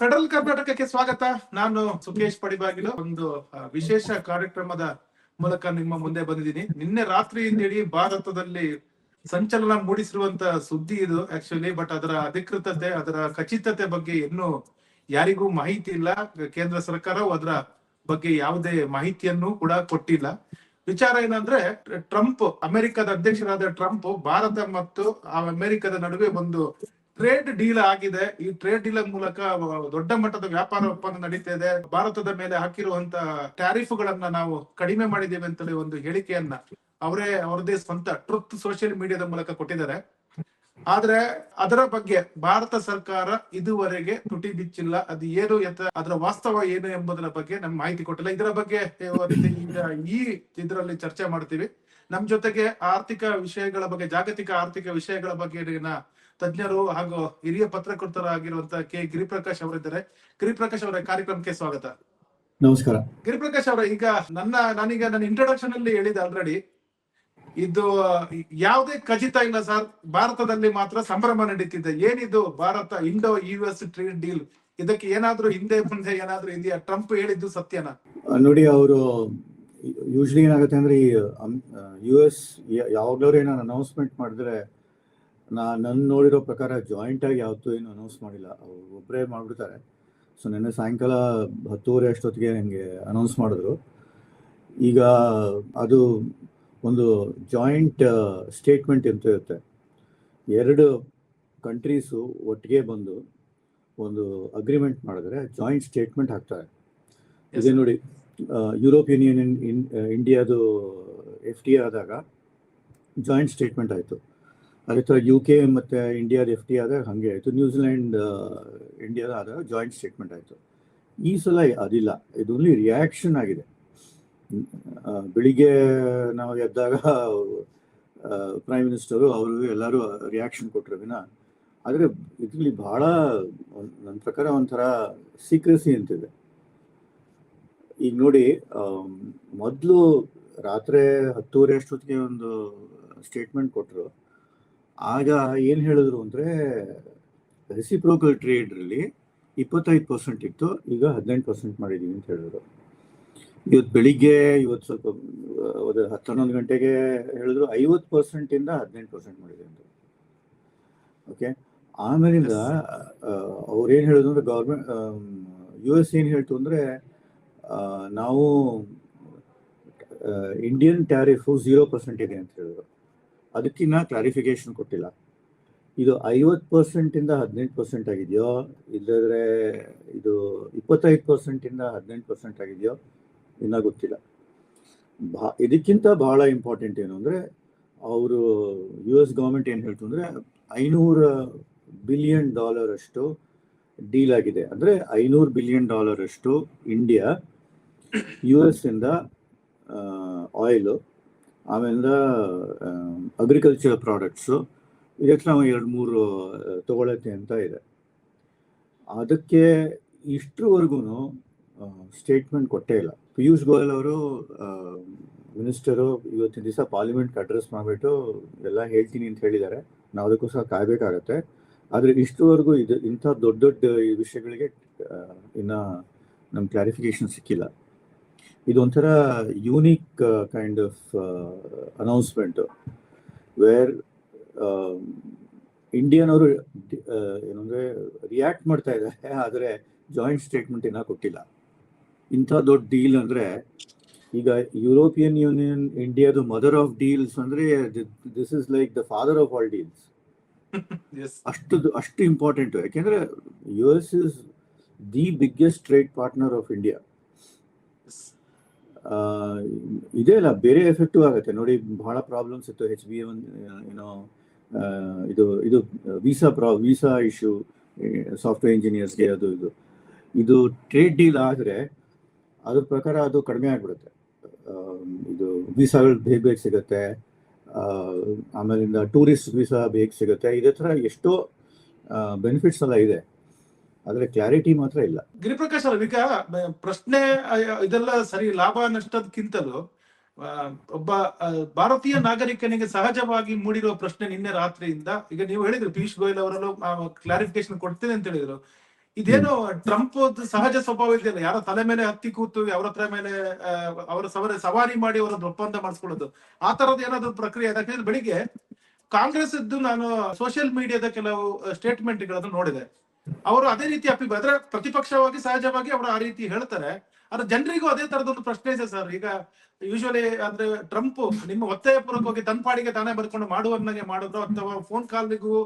Federal ಕರ್ನಾಟಕಕ್ಕೆ ಸ್ವಾಗತ. ನಾನು ಸುಖೇಶ್ ಪಡಿಬಾಗಿಲು. ಒಂದು ವಿಶೇಷ ಕಾರ್ಯಕ್ರಮದ ಮೂಲಕ ನಿಮ್ಮ ಮುಂದೆ ಬಂದಿದ್ದೀನಿ. ನಿನ್ನೆ ರಾತ್ರಿಯಿಂದ ಇಡೀ ಭಾರತದಲ್ಲಿ ಸಂಚಲನ ಮೂಡಿಸಿರುವಂತ ಸುದ್ದಿ ಇದು ಆಕ್ಚುಲಿ ಬಟ್ ಅದರ ಅಧಿಕೃತತೆ, ಅದರ ಖಚಿತತೆ ಬಗ್ಗೆ ಇನ್ನೂ ಯಾರಿಗೂ ಮಾಹಿತಿ ಇಲ್ಲ. ಕೇಂದ್ರ ಸರ್ಕಾರವು ಅದರ ಬಗ್ಗೆ ಯಾವುದೇ ಮಾಹಿತಿಯನ್ನು ಕೂಡ ಕೊಟ್ಟಿಲ್ಲ. ವಿಚಾರ ಏನಂದ್ರೆ ಟ್ರಂಪ್, ಅಮೆರಿಕದ ಅಧ್ಯಕ್ಷರಾದ ಟ್ರಂಪ್, ಭಾರತ ಮತ್ತು ಆ ಅಮೆರಿಕದ ನಡುವೆ ಒಂದು ಟ್ರೇಡ್ ಡೀಲ್ ಆಗಿದೆ. ಈ ಟ್ರೇಡ್ ಡೀಲ್ ಮೂಲಕ ದೊಡ್ಡ ಮಟ್ಟದ ವ್ಯಾಪಾರ ಒಪ್ಪಂದ ನಡೀತಾ ಇದೆ ಭಾರತದ ಮೇಲೆ ಹಾಕಿರುವಂತ ಟ್ಯಾರಿಫ್ ಗಳನ್ನ ನಾವು ಕಡಿಮೆ ಮಾಡಿದ್ದೇವೆ ಅಂತೇಳಿ ಒಂದು ಹೇಳಿಕೆಯನ್ನ ಅವರೇ ಅವರದೇ ಸ್ವಂತ ಟ್ರುತ್ ಸೋಷಿಯಲ್ ಮೀಡಿಯಾದ ಮೂಲಕ ಕೊಟ್ಟಿದ್ದಾರೆ. ಆದ್ರೆ ಅದರ ಬಗ್ಗೆ ಭಾರತ ಸರ್ಕಾರ ಇದುವರೆಗೆ ತುಟಿ ಬಿಚ್ಚಿಲ್ಲ. ಅದು ಏನು ಅದರ ವಾಸ್ತವ ಏನು ಎಂಬುದರ ಬಗ್ಗೆ ನಮ್ಗೆ ಮಾಹಿತಿ ಕೊಟ್ಟಿಲ್ಲ. ಇದರ ಬಗ್ಗೆ ಈಗ ಈ ಇದರಲ್ಲಿ ಚರ್ಚೆ ಮಾಡ್ತೀವಿ. ನಮ್ ಜೊತೆಗೆ ಆರ್ಥಿಕ ವಿಷಯಗಳ ಬಗ್ಗೆ, ಜಾಗತಿಕ ಆರ್ಥಿಕ ವಿಷಯಗಳ ಬಗ್ಗೆ ತಜ್ಞರು ಹಾಗೂ ಹಿರಿಯ ಪತ್ರಕರ್ತರಾಗಿರುವಂತಹ ಕೆ. ಗಿರಿಪ್ರಕಾಶ್ ಅವರಿದ್ದಾರೆ. ಗಿರಿಪ್ರಕಾಶ್ ಅವರ ಕಾರ್ಯಕ್ರಮಕ್ಕೆ ಸ್ವಾಗತ. ನಮಸ್ಕಾರ. ಗಿರಿಪ್ರಕಾಶ್ ಅವರ ಈಗ ನನ್ನ ನಾನೀಗ ನನ್ನ ಇಂಟ್ರೊಡಕ್ಷನ್ ಅಲ್ಲಿ ಹೇಳಿದೆ ಆಲ್ರೆಡಿ ಇದು ಯಾವುದೇ ಖಚಿತ ಇಲ್ಲ ಸರ್ ಭಾರತದಲ್ಲಿ ಮಾತ್ರ ಸಂಭ್ರಮ ನಡೀತಿದೆ. ಏನಿದು Bharat Indo U S trade deal ಇದಕ್ಕೆ ಏನಾದ್ರೂ ಹಿಂದೆ ಮುಂದೆ ಏನಾದ್ರೂ ಇದೆಯಾ? ಟ್ರಂಪ್ ಹೇಳಿದ್ದು ಸತ್ಯನಾ? ನೋಡಿ ಅವರು ಯೂಶ್ವಲಿ ಏನಾಗುತ್ತೆ ಅಂದ್ರೆ ಈ ಯು ಎಸ್ ಯಾವಾಗ್ಲೂ ಏನೋ ಅನೌನ್ಸ್ಮೆಂಟ್ ಮಾಡಿದ್ರೆ ನಾ ನನ್ನ ನೋಡಿರೋ ಪ್ರಕಾರ ಜಾಯಿಂಟ್ ಆಗಿ ಯಾವತ್ತೂ ಏನು ಅನೌನ್ಸ್ ಮಾಡಿಲ್ಲ. ಅವ್ರು ಒಬ್ಬರೇ ಮಾಡಿಬಿಡ್ತಾರೆ. ಸೊ ನಿನ್ನೆ ಸಾಯಂಕಾಲ ಹತ್ತುವರೆ ಅಷ್ಟೊತ್ತಿಗೆ ನನಗೆ ಅನೌನ್ಸ್ ಮಾಡಿದ್ರು. ಈಗ ಅದು ಒಂದು ಜಾಯಿಂಟ್ ಸ್ಟೇಟ್ಮೆಂಟ್ ಅಂತ ಇರುತ್ತೆ. ಎರಡು ಕಂಟ್ರೀಸು ಒಟ್ಟಿಗೆ ಬಂದು ಒಂದು ಅಗ್ರಿಮೆಂಟ್ ಮಾಡಿದ್ರೆ ಜಾಯಿಂಟ್ ಸ್ಟೇಟ್ಮೆಂಟ್ ಹಾಕ್ತಾರೆ. ಇದೇ ನೋಡಿ ಯುರೋಪ್ ಯೂನಿಯನ್ ಇಂಡಿಯಾದು ಎಫ್ ಟಿ ಆದಾಗ ಜಾಯಿಂಟ್ ಸ್ಟೇಟ್ಮೆಂಟ್ ಆಯಿತು. ಅದೇ ಥರ ಯು ಕೆ ಮತ್ತು ಇಂಡಿಯಾದ ಎಫ್ ಟಿ ಆದಾಗ ಹಾಗೆ ಆಯಿತು. ನ್ಯೂಜಿಲೆಂಡ್ ಇಂಡಿಯಾದ ಆದಾಗ ಜಾಯಿಂಟ್ ಸ್ಟೇಟ್ಮೆಂಟ್ ಆಯಿತು. ಈ ಸಲ ಅದಿಲ್ಲ. ಇದು ಓನ್ಲಿ ರಿಯಾಕ್ಷನ್ ಆಗಿದೆ. ಬೆಳಿಗ್ಗೆ ನಾವು ಎದ್ದಾಗ ಪ್ರೈಮ್ ಮಿನಿಸ್ಟರು ಅವರು ಎಲ್ಲರೂ ರಿಯಾಕ್ಷನ್ ಕೊಟ್ಟರು ವಿನ. ಆದರೆ ಇದರಲ್ಲಿ ಭಾಳ ನನ್ನ ಪ್ರಕಾರ ಒಂಥರ ಸೀಕ್ರೆಸಿ ಅಂತಿದೆ. ಈಗ ನೋಡಿ ಮೊದಲು ರಾತ್ರಿ ಹತ್ತುವರೆ ಅಷ್ಟೊತ್ತಿಗೆ ಒಂದು ಸ್ಟೇಟ್ಮೆಂಟ್ ಕೊಟ್ಟರು ಆಗ ಏನು ಹೇಳಿದ್ರು ಅಂದರೆ ರೆಸಿಪ್ರೋಕಲ್ ಟ್ರೇಡ್ರಲ್ಲಿ ಇಪ್ಪತ್ತೈದು ಪರ್ಸೆಂಟ್ ಇತ್ತು ಈಗ ಹದಿನೆಂಟು ಪರ್ಸೆಂಟ್ ಮಾಡಿದ್ದೀವಿ ಅಂತ ಹೇಳಿದ್ರು. ಇವತ್ತು ಬೆಳಿಗ್ಗೆ ಇವತ್ತು ಸ್ವಲ್ಪ ಒಂದು ಹತ್ತು ಹನ್ನೊಂದು ಗಂಟೆಗೆ ಹೇಳಿದ್ರು ಐವತ್ತು ಪರ್ಸೆಂಟಿಂದ ಹದಿನೆಂಟು ಪರ್ಸೆಂಟ್ ಮಾಡಿದೆ ಅಂತ. ಓಕೆ ಆಮೇಲಿಂದ ಅವ್ರು ಏನು ಹೇಳಿದ್ರು ಅಂದರೆ ಗೌರ್ಮೆಂಟ್ ಯು ಎಸ್ ಏನು ಹೇಳ್ತು ಅಂದರೆ ನಾವು ಇಂಡಿಯನ್ ಟ್ಯಾರಿಫು ಝೀರೋ ಪರ್ಸೆಂಟ್ ಇದೆ ಅಂತ ಹೇಳಿದ್ರು. ಅದಕ್ಕಿನ್ನ ಕ್ಲಾರಿಫಿಕೇಶನ್ ಕೊಟ್ಟಿಲ್ಲ. ಇದು ಐವತ್ತು ಪರ್ಸೆಂಟಿಂದ ಹದಿನೆಂಟು ಪರ್ಸೆಂಟ್ ಆಗಿದೆಯೋ, ಇಲ್ಲದ್ರೆ ಇದು ಇಪ್ಪತ್ತೈದು ಪರ್ಸೆಂಟಿಂದ ಹದಿನೆಂಟು ಪರ್ಸೆಂಟ್ ಆಗಿದೆಯೋ, ಇನ್ನೂ ಗೊತ್ತಿಲ್ಲ. ಬಾ, ಇದಕ್ಕಿಂತ ಬಹಳ ಇಂಪಾರ್ಟೆಂಟ್ ಏನು ಅಂದರೆ, ಅವರು ಯು ಎಸ್ ಗೌರ್ಮೆಂಟ್ ಏನು ಹೇಳ್ತು ಅಂದರೆ, ಐನೂರು ಬಿಲಿಯನ್ ಡಾಲರ್ ಅಷ್ಟು ಡೀಲ್ ಆಗಿದೆ. ಅಂದರೆ ಐನೂರು ಬಿಲಿಯನ್ ಡಾಲರ್ ಅಷ್ಟು ಇಂಡಿಯಾ ಯು ಎಸ್ ಇಂದ ಆಯಿಲು ಆಮೇಲಿಂದ ಅಗ್ರಿಕಲ್ಚರ್ ಪ್ರಾಡಕ್ಟ್ಸು ಇದಕ್ಕೆ ನಾವು ಎರಡು ಮೂರು ತಗೊಳತ್ತೆ ಅಂತ ಇದೆ. ಅದಕ್ಕೆ ಇಷ್ಟರವರೆಗೂ ಸ್ಟೇಟ್ಮೆಂಟ್ ಕೊಟ್ಟೇ ಇಲ್ಲ. ಪಿಯೂಷ್ ಗೋಯಲ್ ಅವರು ಮಿನಿಸ್ಟರು ಇವತ್ತಿನ ದಿವಸ ಪಾರ್ಲಿಮೆಂಟ್ ಅಡ್ರೆಸ್ ಮಾಡಿಬಿಟ್ಟು ಎಲ್ಲ ಹೇಳ್ತೀನಿ ಅಂತ ಹೇಳಿದ್ದಾರೆ. ನಾವು ಅದಕ್ಕೋಸ್ಕರ ಕಾಯಬೇಕಾಗತ್ತೆ. ಆದರೆ ಇಷ್ಟರವರೆಗೂ ಇದು ಇಂಥ ದೊಡ್ಡ ದೊಡ್ಡ ವಿಷಯಗಳಿಗೆ ಇನ್ನೂ ನಮ್ಮ ಕ್ಲಾರಿಫಿಕೇಶನ್ ಸಿಕ್ಕಿಲ್ಲ. ಇದೊಂಥರ unique kind of announcement where Indian ಅವರು ಏನಂದ್ರೆ ರಿಯಾಕ್ಟ್ ಮಾಡ್ತಾ ಇದ್ದಾರೆ ಆದರೆ ಜಾಯಿಂಟ್ ಸ್ಟೇಟ್ಮೆಂಟ್ ಏನೋ ಕೊಟ್ಟಿಲ್ಲ. ಇಂಥ ದೊಡ್ಡ ಡೀಲ್ ಅಂದ್ರೆ ಈಗ ಯುರೋಪಿಯನ್ ಯೂನಿಯನ್ ಇಂಡಿಯಾದು ಮದರ್ ಆಫ್ ಡೀಲ್ಸ್ ಅಂದ್ರೆ this is like the father of all deals ಅಷ್ಟು ಅಷ್ಟು ಇಂಪಾರ್ಟೆಂಟ್ ಯಾಕೆಂದ್ರೆ U S is the biggest trade partner of India ಇದೇ ಅಲ್ಲ, ಬೇರೆ ಎಫೆಕ್ಟಿವ್ ಆಗುತ್ತೆ. ನೋಡಿ, ಬಹಳ ಪ್ರಾಬ್ಲಮ್ಸ್ ಇತ್ತು ಹೆಚ್ ಬಿ ಒನ್ ಏನೋ ಇದು ಇದು ವೀಸಾ ಪ್ರಾ ವೀಸಾ ಇಶ್ಯೂ ಸಾಫ್ಟ್ವೇರ್ ಇಂಜಿನಿಯರ್ಸ್ಗೆ ಅದು, ಇದು. ಇದು ಟ್ರೇಡ್ ಡೀಲ್ ಆದರೆ ಅದ್ರ ಪ್ರಕಾರ ಅದು ಕಡಿಮೆ ಆಗಿಬಿಡುತ್ತೆ. ಇದು ವೀಸಾಗಳು ಬೇಗ ಬೇಗ ಸಿಗುತ್ತೆ. ಆಮೇಲಿಂದ ಟೂರಿಸ್ಟ್ ವೀಸಾ ಬೇಗ ಸಿಗುತ್ತೆ. ಇದೇ ಥರ ಎಷ್ಟೋ ಬೆನಿಫಿಟ್ಸ್ ಎಲ್ಲ ಇದೆ. ಆದರೆ ಕ್ಲಾರಿಟಿ ಮಾತ್ರ ಇಲ್ಲ. ಗಿರಿಪ್ರಕಾಶ್ ಅವ್ರ ಈಗ ಪ್ರಶ್ನೆ ಇದೆಲ್ಲ ಸರಿ ಲಾಭ ನಷ್ಟದಕ್ಕಿಂತಲೂ ಒಬ್ಬ ಭಾರತೀಯ ನಾಗರಿಕನಿಗೆ ಸಹಜವಾಗಿ ಮೂಡಿರುವ ಪ್ರಶ್ನೆ ನಿನ್ನೆ ರಾತ್ರಿಯಿಂದ ಈಗ ನೀವು ಹೇಳಿದ್ರು ಪಿಯೂಷ್ ಗೋಯಲ್ ಅವರಲ್ಲೂ ಕ್ಲಾರಿಫಿಕೇಶನ್ ಕೊಡ್ತೇನೆ ಅಂತ ಹೇಳಿದ್ರು. ಇದೇನು ಟ್ರಂಪ್ ಸಹಜ ಸ್ವಭಾವ ಇದೆಯಲ್ಲ ಯಾರ ತಲೆ ಮೇಲೆ ಹತ್ತಿ ಕೂತು ಅವರ ಹತ್ರ ಮೇಲೆ ಅವರ ಸವರ ಸವಾರಿ ಮಾಡಿ ಅವರ ಒಪ್ಪಂದ ಮಾಡಿಸ್ಕೊಳ್ಳೋದು. ಆ ತರದ ಏನಾದ್ರು ಪ್ರಕ್ರಿಯೆ ಅದಕ್ಕೆ ಯಾಕಂದ್ರೆ ಬೆಳಿಗ್ಗೆ ಕಾಂಗ್ರೆಸ್ ಇದ್ದು ನಾನು ಸೋಷಿಯಲ್ ಮೀಡಿಯಾದ ಕೆಲವು ಸ್ಟೇಟ್ಮೆಂಟ್ಗಳನ್ನು ನೋಡಿದೆ. ಅವರು ಅದೇ ರೀತಿ ಅಪಿ ಅಂದ್ರೆ ಪ್ರತಿಪಕ್ಷವಾಗಿ ಸಹಜವಾಗಿ ಅವರು ಆ ರೀತಿ ಹೇಳ್ತಾರೆ. ಆದ್ರೆ ಜನರಿಗೂ ಅದೇ ತರದೊಂದು ಪ್ರಶ್ನೆ ಇದೆ ಸರ್. ಈಗ ಯೂಶುವಲಿ ಅಂದ್ರೆ ಟ್ರಂಪ್ ನಿಮ್ಮ ಒತ್ತಾಯ ಪೂರ್ವಕವಾಗಿ ತನ್ನ ಪಾಡಿಗೆ ತಾನೇ ಬರ್ಕೊಂಡು ಮಾಡುವಂಗೆ ಮಾಡಿದ್ರು ಅಥವಾ ಫೋನ್ ಕಾಲ್ಗೂ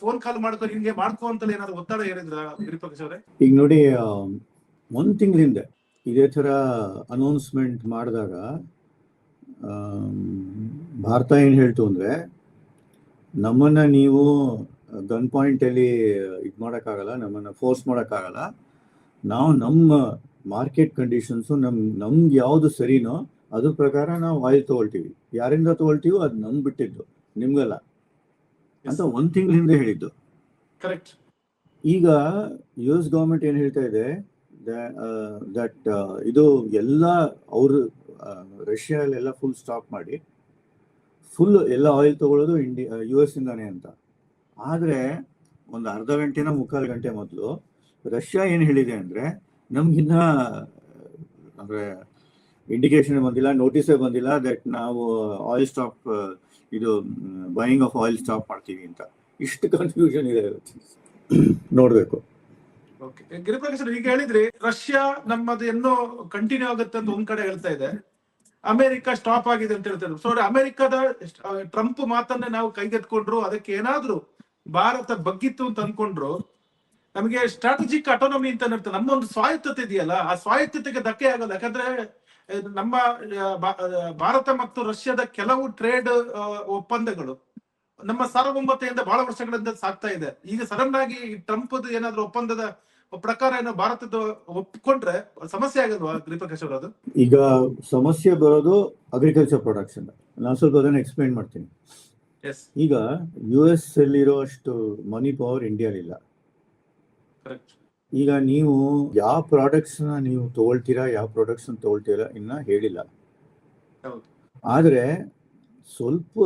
ಫೋನ್ ಕಾಲ್ ಮಾಡ್ಕೊಂಡು ಹಿಂಗೆ ಮಾಡ್ಕೊ ಅಂತ ಏನಾದ್ರು ಒತ್ತಡ ಹೇಳಿದ್ರ ವಿಪಕ್ಷ ಅವರೇ? ಈಗ ನೋಡಿ ಒಂದ್ ತಿಂಗಳ ಹಿಂದೆ ಇದೇ ತರ ಅನೌನ್ಸ್ಮೆಂಟ್ ಮಾಡಿದಾಗ ಭಾರತ ಏನ್ ಹೇಳ್ತು ಅಂದ್ರೆ, ನಮ್ಮನ್ನ ನೀವು ಗನ್ ಪಾಯಿಂಟಲ್ಲಿ ಇದು ಮಾಡೋಕ್ಕಾಗಲ್ಲ ನಮ್ಮನ್ನು ಫೋರ್ಸ್ ಮಾಡೋಕ್ಕಾಗಲ್ಲ. ನಾವು ನಮ್ಮ ಮಾರ್ಕೆಟ್ ಕಂಡೀಷನ್ಸು ನಮ್ ನಮ್ಗೆ ಯಾವುದು ಸರಿನೋ ಅದ್ರ ಪ್ರಕಾರ ನಾವು ಆಯಿಲ್ ತೊಗೊಳ್ತೀವಿ. ಯಾರಿಂದ ತೊಗೊಳ್ತೀವೋ ಅದು ನಮ್ಗೆ ಬಿಟ್ಟಿದ್ದು ನಿಮ್ಗಲ್ಲ. ಅಂತ ಒಂದು ತಿಂಗಳ ಹಿಂದೆ ಹೇಳಿದ್ದು. ಕರೆಕ್ಟ್ ಈಗ ಯು ಎಸ್ ಗೌರ್ಮೆಂಟ್ ಏನು ಹೇಳ್ತಾ ಇದೆ ದಟ್ ಇದು ಎಲ್ಲ ಅವರು ರಷ್ಯಾಲೆಲ್ಲ ಫುಲ್ ಸ್ಟಾಪ್ ಮಾಡಿ ಫುಲ್ ಎಲ್ಲ ಆಯಿಲ್ ತಗೊಳ್ಳೋದು ಇಂಡಿಯಾ ಯು ಎಸ್ ಇಂದಾನೆ ಅಂತ. ಆದರೆ ಒಂದು ಅರ್ಧ ಗಂಟೆನ ಮುಕ್ಕಾಲು ಗಂಟೆ ಮೊದಲು ರಷ್ಯಾ ಏನು ಹೇಳಿದೆ ಅಂದರೆ ನಮ್ಗಿನ್ನ ಅಂದರೆ ಇಂಡಿಕೇಶನ್ ಬಂದಿಲ್ಲ ನೋಟಿಸೇ ಬಂದಿಲ್ಲ ದಟ್ ನಾವು ಆಯಿಲ್ ಸ್ಟಾಪ್ ಇದು ಬೈಯಿಂಗ್ ಆಫ್ ಆಯಿಲ್ ಸ್ಟಾಪ್ ಮಾಡ್ತೀವಿ ಅಂತ. ಇಷ್ಟು ಕನ್ಫ್ಯೂಷನ್ ಇದೆ ನೋಡಬೇಕು. ಓಕೆ ಗಿರಿಪ್ರಕಾಶ್ ಈಗ ಹೇಳಿದ್ರಿ ರಷ್ಯಾ ನಮ್ಮದು ಎನ್ನೋ ಕಂಟಿನ್ಯೂ ಆಗುತ್ತೆ ಅಂತ ಒಂದ್ ಕಡೆ ಹೇಳ್ತಾ ಇದೆ. ಅಮೆರಿಕ ಸ್ಟಾಪ್ ಆಗಿದೆ ಅಂತ ಹೇಳ್ತಾರೆ ಸೊ ಅಮೆರಿಕದ ಟ್ರಂಪ್ ಮಾತನ್ನೇ ನಾವು ಕೈಗೆತ್ಕೊಂಡ್ರು ಅದಕ್ಕೆ ಏನಾದ್ರೂ ಭಾರತ ಬಗ್ಗಿತ್ತು ಅಂತ ಅನ್ಕೊಂಡ್ರು, ನಮಗೆ ಸ್ಟ್ರಾಟಜಿಕ್ ಅಟೋನಮಿ ಅಂತ ಇರ್ತದೆ ನಮ್ಮ ಒಂದು ಸ್ವಾಯತ್ತತೆ ಇದೆಯಲ್ಲ, ಆ ಸ್ವಾಯತ್ತತೆಗೆ ಧಕ್ಕೆ ಆಗಲ್ಲ ಯಾಕಂದ್ರೆ ನಮ್ಮ ಭಾರತ ಮತ್ತು ರಷ್ಯಾದ ಕೆಲವು ಟ್ರೇಡ್ ಒಪ್ಪಂದಗಳು ನಮ್ಮ ಸಾರ್ವಭೌಮತೆಯಿಂದ ಬಹಳ ವರ್ಷಗಳಿಂದ ಸಾಗ್ತಾ ಇದೆ. ಈಗ ಸಡನ್ ಆಗಿ ಟ್ರಂಪ್ ಏನಾದ್ರು ಒಪ್ಪಂದದ ಪ್ರಕಾರ ಏನೋ ಭಾರತದ ಒಪ್ಕೊಂಡ್ರೆ ಸಮಸ್ಯೆ ಆಗಲ್ವಾ ಅವರು ಅದು ಈಗ ಸಮಸ್ಯೆ ಬರೋದು ಅಗ್ರಿಕಲ್ಚರ್ ಪ್ರೊಡಕ್ಷನ್ ನಾನು ಸ್ವಲ್ಪ ಅದನ್ನು ಎಕ್ಸ್ಪ್ಲೈನ್ ಮಾಡ್ತೀನಿ. ಈಗ ಯು ಎಸ್ ಅಲ್ಲಿರೋ ಅಷ್ಟು ಮನಿ ಪವರ್ ಇಂಡಿಯಾಲಿಲ್ಲ ಈಗ ನೀವು ಯಾವ ಪ್ರಾಡಕ್ಟ್ಸ್ನ ನೀವು ತಗೊಳ್ತೀರಾ ಯಾವ ಪ್ರಾಡಕ್ಟ್ಸ್ ತಗೊಳ್ತೀರಾ ಇನ್ನ ಹೇಳಿಲ್ಲ. ಆದ್ರೆ ಸ್ವಲ್ಪ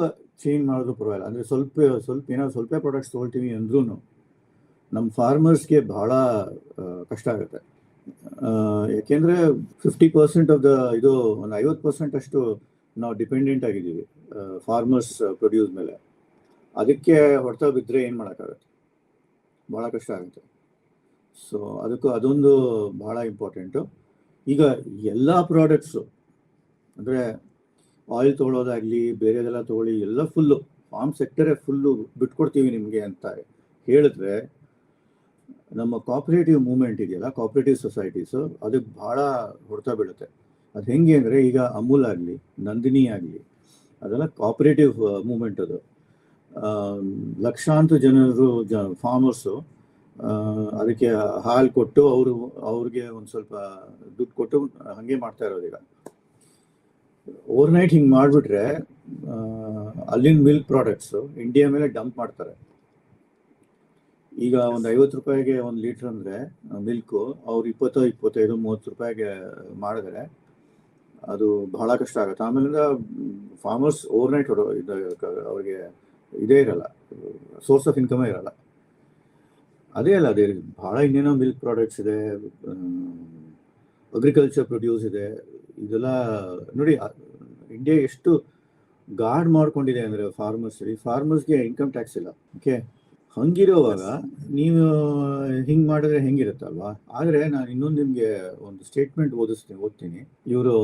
ಚೇಂಜ್ ಮಾಡೋದು ಪರವಾಗಿಲ್ಲ. ಅಂದ್ರೆ ಸ್ವಲ್ಪ ಸ್ವಲ್ಪ ಏನಾದ್ರು ಸ್ವಲ್ಪ ಪ್ರಾಡಕ್ಟ್ಸ್ ತಗೊಳ್ತೀವಿ ಅಂದ್ರೂ ನಮ್ಮ ಫಾರ್ಮರ್ಸ್ಗೆ ಬಹಳ ಕಷ್ಟ ಆಗುತ್ತೆ. ಯಾಕೆಂದ್ರೆ ಫಿಫ್ಟಿ ಪರ್ಸೆಂಟ್ ಆಫ್ ದ ಇದು ಒಂದು ಐವತ್ತು ಪರ್ಸೆಂಟ್ ಅಷ್ಟು ನಾವು ಡಿಪೆಂಡೆಂಟ್ ಆಗಿದ್ದೀವಿ. ಫಾರ್ಮರ್ಸ್ ಪ್ರೊಡ್ಯೂಸ್ ಮೇಲೆ. ಅದಕ್ಕೆ ಹೊಡೆತ ಬಿದ್ದರೆ ಏನು ಮಾಡೋಕ್ಕಾಗತ್ತೆ? ಭಾಳ ಕಷ್ಟ ಆಗುತ್ತೆ. ಸೊ ಅದಕ್ಕೂ ಅದೊಂದು ಭಾಳ ಇಂಪಾರ್ಟೆಂಟು ಈಗ ಎಲ್ಲ ಪ್ರಾಡಕ್ಟ್ಸು ಅಂದರೆ ಆಯಿಲ್ ತೊಗೊಳೋದಾಗಲಿ, ಬೇರೆದೆಲ್ಲ ತೊಗೊಳ್ಳಿ, ಎಲ್ಲ ಫುಲ್ಲು ಫಾರ್ಮ್ ಸೆಕ್ಟರೇ ಫುಲ್ಲು ಬಿಟ್ಕೊಡ್ತೀವಿ ನಿಮಗೆ ಅಂತ ಹೇಳಿದ್ರೆ, ನಮ್ಮ ಕಾಪ್ರೇಟಿವ್ ಮೂಮೆಂಟ್ ಇದೆಯಲ್ಲ ಕಾಪ್ರೇಟಿವ್ ಸೊಸೈಟೀಸು ಅದಕ್ಕೆ ಭಾಳ ಹೊಡೆತ ಬೀಳುತ್ತೆ. ಅದು ಹೆಂಗೆ ಅಂದರೆ ಈಗ ಅಮೂಲ್ ಆಗಲಿ, ನಂದಿನಿ ಆಗಲಿ ಅದೆಲ್ಲ ಕಾಪರೇಟಿವ್ ಮೂವ್ಮೆಂಟ್ ಅದು. ಆ, ಲಕ್ಷಾಂತರ ಜನರು ಜ ಫಾರ್ಮರ್ಸು ಅದಕ್ಕೆ ಹಾಲು ಕೊಟ್ಟು ಅವರು ಅವ್ರಿಗೆ ಒಂದು ಸ್ವಲ್ಪ ದುಡ್ಡು ಕೊಟ್ಟು ಹಾಗೆ ಮಾಡ್ತಾ ಇರೋದು ಈಗ. ಓವರ್ನೈಟ್ ಹಿಂಗೆ ಮಾಡಿಬಿಟ್ರೆ ಅಲ್ಲಿನ ಮಿಲ್ಕ್ ಪ್ರಾಡಕ್ಟ್ಸು ಇಂಡಿಯಾ ಮೇಲೆ ಡಂಪ್ ಮಾಡ್ತಾರೆ. ಈಗ ಒಂದು ಐವತ್ತು ರೂಪಾಯಿಗೆ ಒಂದು ಲೀಟ್ರ್ ಅಂದರೆ ಮಿಲ್ಕು ಅವ್ರು ಇಪ್ಪತ್ತೋ ಇಪ್ಪತ್ತೈದು ಮೂವತ್ತು ರೂಪಾಯಿಗೆ ಮಾಡಿದ್ರೆ ಅದು ಬಹಳ ಕಷ್ಟ ಆಗುತ್ತೆ. ಆಮೇಲಿಂದ ಫಾರ್ಮರ್ಸ್ ಓವರ್ನೈಟ್ ನೈಟ್ ಅವರಿಗೆ ಇದೇ ಇರಲ್ಲ. ಸೋರ್ಸ್ ಆಫ್ ಇನ್ಕಮೇ ಇರಲ್ಲ. ಅದೇ ಅಲ್ಲ, ಅದೇ ಬಹಳ ಇನ್ನೇನೋ ಮಿಲ್ಕ್ ಪ್ರಾಡಕ್ಟ್ಸ್ ಇದೆ ಅಗ್ರಿಕಲ್ಚರ್ ಪ್ರೊಡ್ಯೂಸ್ ಇದೆ. ಇದೆಲ್ಲ ನೋಡಿ ಇಂಡಿಯಾ ಎಷ್ಟು ಗಾರ್ಡ್ ಮಾಡ್ಕೊಂಡಿದೆ ಅಂದರೆ ಫಾರ್ಮರ್ಸ್ ಫಾರ್ಮರ್ಸ್ಗೆ ಇನ್ಕಮ್ ಟ್ಯಾಕ್ಸ್ ಇಲ್ಲ. ಓಕೆ ಹಂಗಿರುವಾಗ ನೀವು ಹಿಂಗ್ ಮಾಡಿದ್ರೆ ಹೆಂಗಿರುತ್ತಲ್ವಾ? ಆದ್ರೆ ನಾನು ಇನ್ನೊಂದು ನಿಮಗೆ ಒಂದು ಸ್ಟೇಟ್ಮೆಂಟ್ ಓದಿಸ್ತೀನಿ ಓದ್ತೀನಿ. ಇವರು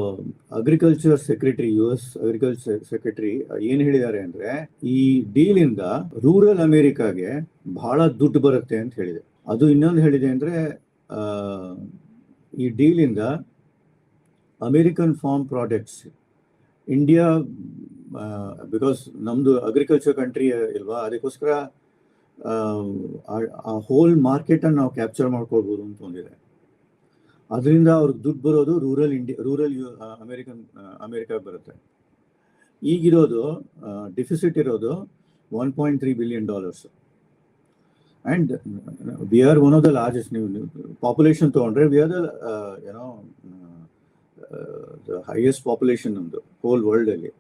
agriculture secretary U S agriculture secretary ಏನು ಹೇಳಿದ್ದಾರೆ ಅಂದ್ರೆ ಈ ಡೀಲ್ ಇಂದ ರೂರಲ್ ಅಮೆರಿಕಾಗೆ ಬಹಳ ದುಡ್ಡು ಬರುತ್ತೆ ಅಂತ ಹೇಳಿದೆ. ಅದು ಇನ್ನೊಂದು ಹೇಳಿದೆ ಅಂದ್ರೆ ಈ ಡೀಲ್ ಇಂದ American farm products India because ನಮ್ದು ಅಗ್ರಿಕಲ್ಚರ್ ಕಂಟ್ರಿ ಇಲ್ವಾ ಅದಕ್ಕೋಸ್ಕರ ಆ, ಹೋಲ್ ಮಾರ್ಕೆಟನ್ನು ನಾವು ಕ್ಯಾಪ್ಚರ್ ಮಾಡ್ಕೊಳ್ಬೋದು ಅಂತ ಒಂದಿದೆ. ಅದರಿಂದ ಅವ್ರಿಗೆ ದುಡ್ಡು ಬರೋದು rural India rural U American ಅಮೇರಿಕಾಗೆ ಬರುತ್ತೆ. ಈಗಿರೋದು ಡಿಫಿಸಿಟ್ ಇರೋದು one point three billion dollars and we are one of the largest ನೀವು ಪಾಪ್ಯುಲೇಷನ್ ತೊಗೊಂಡ್ರೆ ವಿ ಆರ್ ದ ಏನೋ ದ ಹೈಯೆಸ್ಟ್ ಪಾಪ್ಯುಲೇಷನ್ ನಮ್ಮದು ಹೋಲ್ ವರ್ಲ್ಡಲ್ಲಿ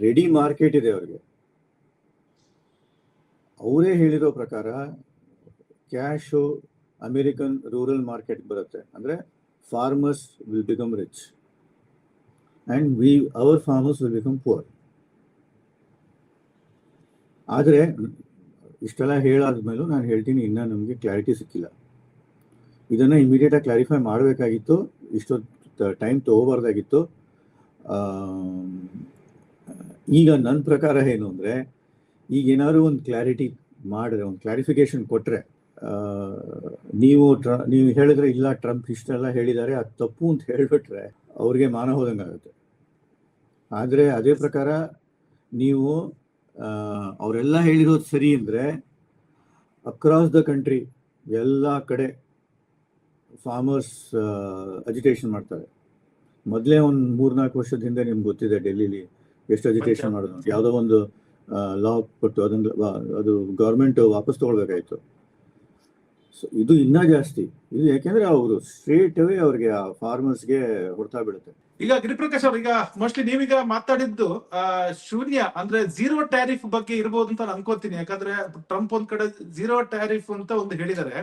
ರೆಡಿ ಮಾರ್ಕೆಟ್ ಇದೆ ಅವ್ರಿಗೆ. ಅವರೇ ಹೇಳಿರೋ ಪ್ರಕಾರ ಕ್ಯಾಶು ಅಮೇರಿಕನ್ ರೂರಲ್ ಮಾರ್ಕೆಟ್ ಬರುತ್ತೆ. ಅಂದರೆ farmers will become rich. And we, our farmers will become poor ಆದರೆ ಇಷ್ಟೆಲ್ಲ ಹೇಳಾದ್ಮೇಲೂ ನಾನು ಹೇಳ್ತೀನಿ, ಇನ್ನೂ ನಮಗೆ ಕ್ಲಾರಿಟಿ ಸಿಕ್ಕಿಲ್ಲ. ಇದನ್ನು ಇಮಿಡಿಯೇಟಾಗಿ ಕ್ಲಾರಿಫೈ ಮಾಡಬೇಕಾಗಿತ್ತು, ಇಷ್ಟೊತ್ತು ಟೈಮ್ ತೊಗೋಬಾರ್ದಾಗಿತ್ತು. ಈಗ ನನ್ನ ಪ್ರಕಾರ ಏನು ಅಂದರೆ ಈಗ ಏನಾದ್ರು ಒಂದು ಕ್ಲಾರಿಟಿ ಮಾಡಿದ್ರೆ ಒಂದು ಕ್ಲಾರಿಫಿಕೇಶನ್ ಕೊಟ್ಟರೆ ನೀವು ಟ್ರ ನೀವು ಹೇಳಿದ್ರೆ ಇಲ್ಲ ಟ್ರಂಪ್ ಇಷ್ಟೆಲ್ಲ ಹೇಳಿದ್ದಾರೆ ಅದು ತಪ್ಪು ಅಂತ ಹೇಳಿಬಿಟ್ರೆ ಅವ್ರಿಗೆ ಮಾನ ಹೋದಂಗಾಗುತ್ತೆ ಆದ್ರೆ ಆದರೆ ಅದೇ ಪ್ರಕಾರ ನೀವು ಅವರೆಲ್ಲ ಹೇಳಿರೋದು ಸರಿ ಅಂದರೆ ಅಕ್ರಾಸ್ ದ ಕಂಟ್ರಿ ಎಲ್ಲ ಕಡೆ ಫಾರ್ಮರ್ಸ್ ಅಜಿಟೇಷನ್ ಮಾಡ್ತಾರೆ. ಮೊದಲೇ ಒಂದು ಮೂರ್ನಾಲ್ಕು ವರ್ಷದ ಹಿಂದೆ ನಿಮ್ಗೆ ಗೊತ್ತಿದೆ ಡೆಲ್ಲಿಲಿ ಎಷ್ಟು ಅಜಿಟೇಷನ್. ಮಾಡೋದು ಯಾವುದೋ ಒಂದು ಲಾ ಕೊಟ್ಟು ಅದನ್ನ ಅದು ಗೌರ್ಮೆಂಟ್ ವಾಪಸ್ ತಗೊಳ್ಬೇಕಾಯ್ತು. ಸೊ ಇದು ಇನ್ನೂ ಜಾಸ್ತಿ. ಇದು ಯಾಕೆಂದ್ರೆ ಅವರು ಸ್ಟ್ರೇಟ್ ಅವೇ ಅವ್ರಿಗೆ ಆ ಫಾರ್ಮರ್ಸ್ಗೆ ಹೊಡ್ತಾ ಬಿಡುತ್ತೆ ಈಗ ಗಿರಿಪ್ರಕಾಶ್ ಅವ್ರ ಈಗ ಮೋಸ್ಟ್ಲಿ ನೀವೀಗ ಮಾತಾಡಿದ್ದು ಆ, ಶೂನ್ಯ ಅಂದ್ರೆ ಜೀರೋ ಟ್ಯಾರಿಫ್ ಬಗ್ಗೆ ಇರ್ಬೋದು ಅಂತ ನಾನು ಅನ್ಕೋತೀನಿ. ಯಾಕಂದ್ರೆ ಟ್ರಂಪ್ ಒಂದ್ ಕಡೆ ಝೀರೋ ಟ್ಯಾರಿಫ್ ಅಂತ ಒಂದು ಹೇಳಿದ್ದಾರೆ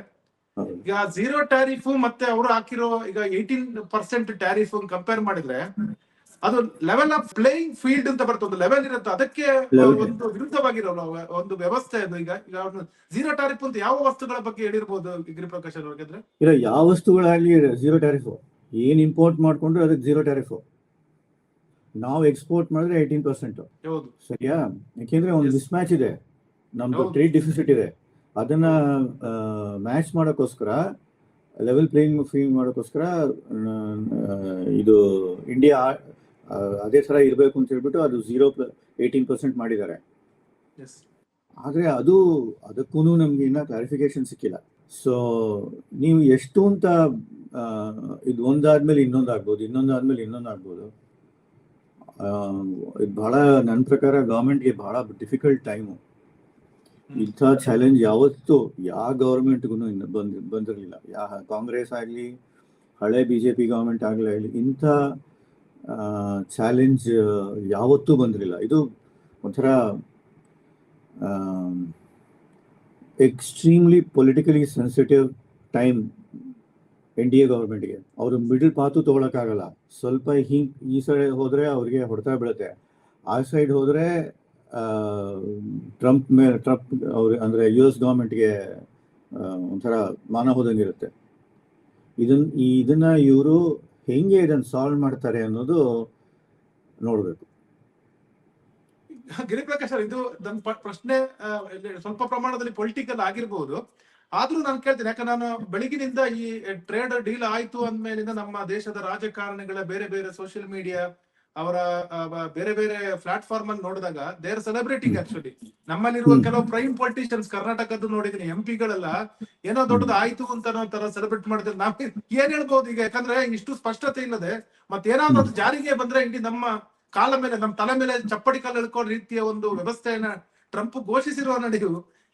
ಈಗ ಝೀರೋ ಟ್ಯಾರಿಫ್ ಮತ್ತೆ ಅವರು ಹಾಕಿರೋ ಈಗ ಏಯ್ಟೀನ್ ಪರ್ಸೆಂಟ್ ಟ್ಯಾರಿಫ್ ಕಂಪೇರ್ ಮಾಡಿದ್ರೆ ಅದು ಲೆವೆಲ್ ಆಫ್ ಪ್ಲೇಯಿಂಗ್ ಫೀಲ್ಡ್ ಅಂತ ಬರುತ್ತೆ ಒಂದು ಲೆವೆಲ್ ಇರುತ್ತೆ ಅದಕ್ಕೆ. ಒಂದು ವಿರುದ್ಧವಾಗಿರೋ ಒಂದು ವ್ಯವಸ್ಥೆ ಅದು ಈಗ. ಈಗ ಜೀರೋ ಟಾರಿಫ್ ಅಂತ ಯಾವ ವಸ್ತುಗಳ ಬಗ್ಗೆ ಹೇಳಿರ್ಬೋದು ಗಿರಿಪ್ರಕಾಶ್ ಅವ್ರಿಗೆ ಇಲ್ಲ ಯಾವ ವಸ್ತುಗಳಾಗ್ಲಿ ಜೀರೋ ಟ್ಯಾರಿಫ್ ಏನ್ ಇಂಪೋರ್ಟ್ ಮಾಡ್ಕೊಂಡ್ರೆ ಅದಕ್ಕೆ ಜೀರೋ ಟ್ಯಾರಿಫ್ ನಾವು ಎಕ್ಸ್ಪೋರ್ಟ್ ಮಾಡಿದ್ರೆ ಏಯ್ಟೀನ್ ಪರ್ಸೆಂಟು ಸರಿಯಾ? ಯಾಕೆಂದ್ರೆ ಒಂದು ಮಿಸ್ ಮ್ಯಾಚ್ ಇದೆ. ನಮ್ದು. ಟ್ರೇಡ್ ಡಿಫಿಸಿಟ್ ಇದೆ. ಅದನ್ನ ಮ್ಯಾಚ್ ಮಾಡೋಕ್ಕೋಸ್ಕರ ಲೆವೆಲ್ ಪ್ಲೇಯಿಂಗ್ ಫೀಲ್ ಮಾಡೋಕ್ಕೋಸ್ಕರ ಇದು ಇಂಡಿಯಾ ಅದೇ ಥರ ಇರಬೇಕು ಅಂತ ಹೇಳ್ಬಿಟ್ಟು ಅದು ಝೀರೋ ಪ್ಲ ಏಯ್ಟೀನ್ ಪರ್ಸೆಂಟ್ ಮಾಡಿದ್ದಾರೆ. ಆದರೆ ಅದು ಅದಕ್ಕೂ ನಮ್ಗೆ ಇನ್ನೂ ಕ್ಲಾರಿಫಿಕೇಶನ್ ಸಿಕ್ಕಿಲ್ಲ. ಸೊ ನೀವು ಎಷ್ಟು ಅಂತ ಇದು ಒಂದಾದ್ಮೇಲೆ ಇನ್ನೊಂದು ಆಗ್ಬೋದು ಇನ್ನೊಂದು ಆದ್ಮೇಲೆ ಇನ್ನೊಂದು ಆಗ್ಬೋದು. ಇದು ಭಾಳ ನನ್ನ ಪ್ರಕಾರ ಗೌರ್ಮೆಂಟ್ಗೆ ಭಾಳ ಡಿಫಿಕಲ್ಟ್ ಟೈಮು ಇಂಥ ಚಾಲೆಂಜ್ ಯಾವತ್ತೂ ಯಾವ ಗೌರ್ಮೆಂಟ್ಗೂ ಇನ್ನು ಬಂದ್ ಬಂದಿರಲಿಲ್ಲ. ಯಾ ಕಾಂಗ್ರೆಸ್ ಆಗಲಿ ಹಳೆ ಬಿ ಜೆ ಪಿ ಗೌರ್ಮೆಂಟ್ ಆಗಲಿ ಆಗಲಿ ಇಂಥ ಚಾಲೆಂಜ್ ಯಾವತ್ತೂ ಬಂದಿರಲಿಲ್ಲ. ಇದು ಒಂಥರ extremely politically sensitive time N D A ಗೌರ್ಮೆಂಟ್ಗೆ ಅವರು ಮಿಡಲ್ ಪಾತು ತೊಗೊಳಕ್ಕಾಗಲ್ಲ. ಸ್ವಲ್ಪ ಹಿಂಗೆ ಈ ಸೈಡ್ ಹೋದರೆ ಅವ್ರಿಗೆ ಹೊಡೆತ ಬೀಳುತ್ತೆ. ಆ ಸೈಡ್ ಹೋದರೆ ಟ್ರಂಪ್ ಮೇಲೆ ಟ್ರಂಪ್ ಅವ್ರ ಅಂದರೆ ಯು ಎಸ್ ಗೌರ್ಮೆಂಟ್ಗೆ ಒಂಥರ ಮಾನ ಹೋದಂಗಿರುತ್ತೆ ಇದನ್ನ ಇದನ್ನು ಇದನ್ನ ಇವರು ಹೆಂಗೆ ಇದನ್ನು ಸಾಲ್ವ್ ಮಾಡ್ತಾರೆ ಅನ್ನೋದು ನೋಡಬೇಕು. ಗಿರಿಪ್ರಕಾಶ್ ಅವ್ರೆ, ಇದು ನನ್ನ ಪ್ರಶ್ನೆ ಸ್ವಲ್ಪ ಪ್ರಮಾಣದಲ್ಲಿ ಪೊಲಿಟಿಕಲ್ ಆಗಿರ್ಬೋದು. ಆದ್ರೂ ನಾನು ಕೇಳ್ತೀನಿ ಯಾಕಂದ್ರೆ ನಾನು ಬೆಳಗಿನಿಂದ ಈ ಟ್ರೇಡ್ ಡೀಲ್ ಆಯ್ತು ಅಂದ್ಮೇಲಿಂದ ನಮ್ಮ ದೇಶದ ರಾಜಕಾರಣಿಗಳ ಬೇರೆ ಬೇರೆ ಸೋಷಿಯಲ್ ಮೀಡಿಯಾ ಅವರ ಬೇರೆ ಬೇರೆ ಪ್ಲಾಟ್ಫಾರ್ಮ್ ಅಲ್ಲಿ ನೋಡಿದಾಗ ದೇರ್ ಸೆಲೆಬ್ರೇಟಿಂಗ್ ಆಕ್ಚುಲಿ ನಮ್ಮಲ್ಲಿರುವ ಕೆಲವು ಪ್ರೈಮ್ ಪೊಲಿಟಿಷಿಯನ್ಸ್ ಕರ್ನಾಟಕದ್ದು ನೋಡಿದೀನಿ ಎಂ ಪಿಗಳೆಲ್ಲ ಏನೋ ದೊಡ್ಡದು ಆಯ್ತು ಅಂತ ತರ ಸೆಲೆಬ್ರೇಟ್ ಮಾಡ್ತೀವಿ ನಾವ್ ಏನ್ ಹೇಳ್ಬೋದು ಈಗ? ಯಾಕಂದ್ರೆ ಇಷ್ಟು ಸ್ಪಷ್ಟತೆ ಇಲ್ಲದೆ ಮತ್ತೇನಾದ್ರೂ ಅದು ಜಾರಿಗೆ ಬಂದ್ರೆ ಇಡೀ ನಮ್ಮ ಕಾಲ ಮೇಲೆ ನಮ್ಮ ತಲೆ ಮೇಲೆ ಚಪ್ಪಡಿ ಕಾಲು ಎಳ್ಕೊಂಡ ರೀತಿಯ ಒಂದು ವ್ಯವಸ್ಥೆಯನ್ನ ಟ್ರಂಪ್ ಘೋಷಿಸಿರುವ ನಡೆಯು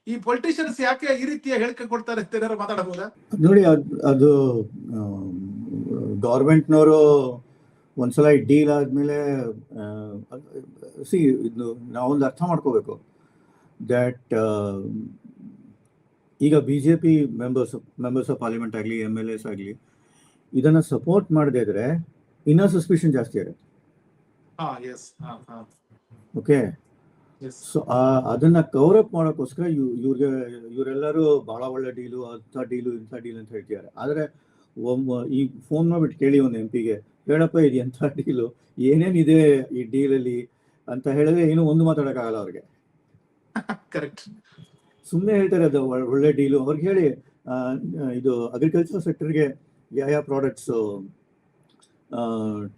ಈ ಪೊಲಿಟಿಷಿಯನ್ಸ್ ಯಾಕೆ ಈ ರೀತಿಯ ಹೇಳಿಕೆ ಕೊಡ್ತಾರೆ ಅಂತ ಏನಾದ್ರು ಮಾತಾಡಬಹುದಾ? ನೋಡಿ ಅದು ಗವರ್ಮೆಂಟ್ನವರು ಒಂದ್ಸಲ ಈ ಡೀಲ್ ಆದಮೇಲೆ ಸಿ ಇದು ನಾವೊಂದು ಅರ್ಥ ಮಾಡ್ಕೋಬೇಕು ದ್ಯಾಟ್ ಈಗ B J P members members of parliament ಆಗಲಿ ಎಂ ಎಲ್ ಎಸ್ ಆಗಲಿ ಇದನ್ನು ಸಪೋರ್ಟ್ ಮಾಡದೇ ಇದ್ರೆ ಇನ್ನೂ ಸಸ್ಪಿಷನ್ ಜಾಸ್ತಿ ಆಗುತ್ತೆ ಹಾ ಎಸ್ ಹಾ ಹಾ. ಓಕೆ ಸೊ ಅದನ್ನ ಕವರ್ ಅಪ್ ಮಾಡೋಕ್ಕೋಸ್ಕರ ಇವ್ ಇವ್ರಿಗೆ ಇವರೆಲ್ಲರೂ ಬಹಳ ಒಳ್ಳೆ ಡೀಲು ಅಂಥ ಡೀಲು ಇಂಥ ಡೀಲ್ ಅಂತ ಹೇಳ್ತಿದ್ದಾರೆ. ಆದರೆ ಒಮ್ಮ ಈ ಫೋನ್ ಮಾಡ್ಬಿಟ್ಟು ಕೇಳಿ ಒಂದು ಎಂ ಪಿಗೆ ಹೇಳಪ್ಪ ಇದು ಎಂಥ ಡೀಲು. ಏನೇನಿದೆ ಈ ಡೀಲಲ್ಲಿ ಅಂತ ಹೇಳಿದ್ರೆ ಏನು ಒಂದು ಮಾತಾಡೋಕ್ಕಾಗಲ್ಲ ಅವ್ರಿಗೆ. ಕರೆಕ್ಟ್ ಸುಮ್ಮನೆ ಹೇಳ್ತಾರೆ ಅದು ಒಳ್ಳೆ ಡೀಲು. ಅವ್ರಿಗೆ ಹೇಳಿ ಇದು ಅಗ್ರಿಕಲ್ಚರ್ ಸೆಕ್ಟರ್ಗೆ ಯಾವ ಯಾವ ಪ್ರಾಡಕ್ಟ್ಸ್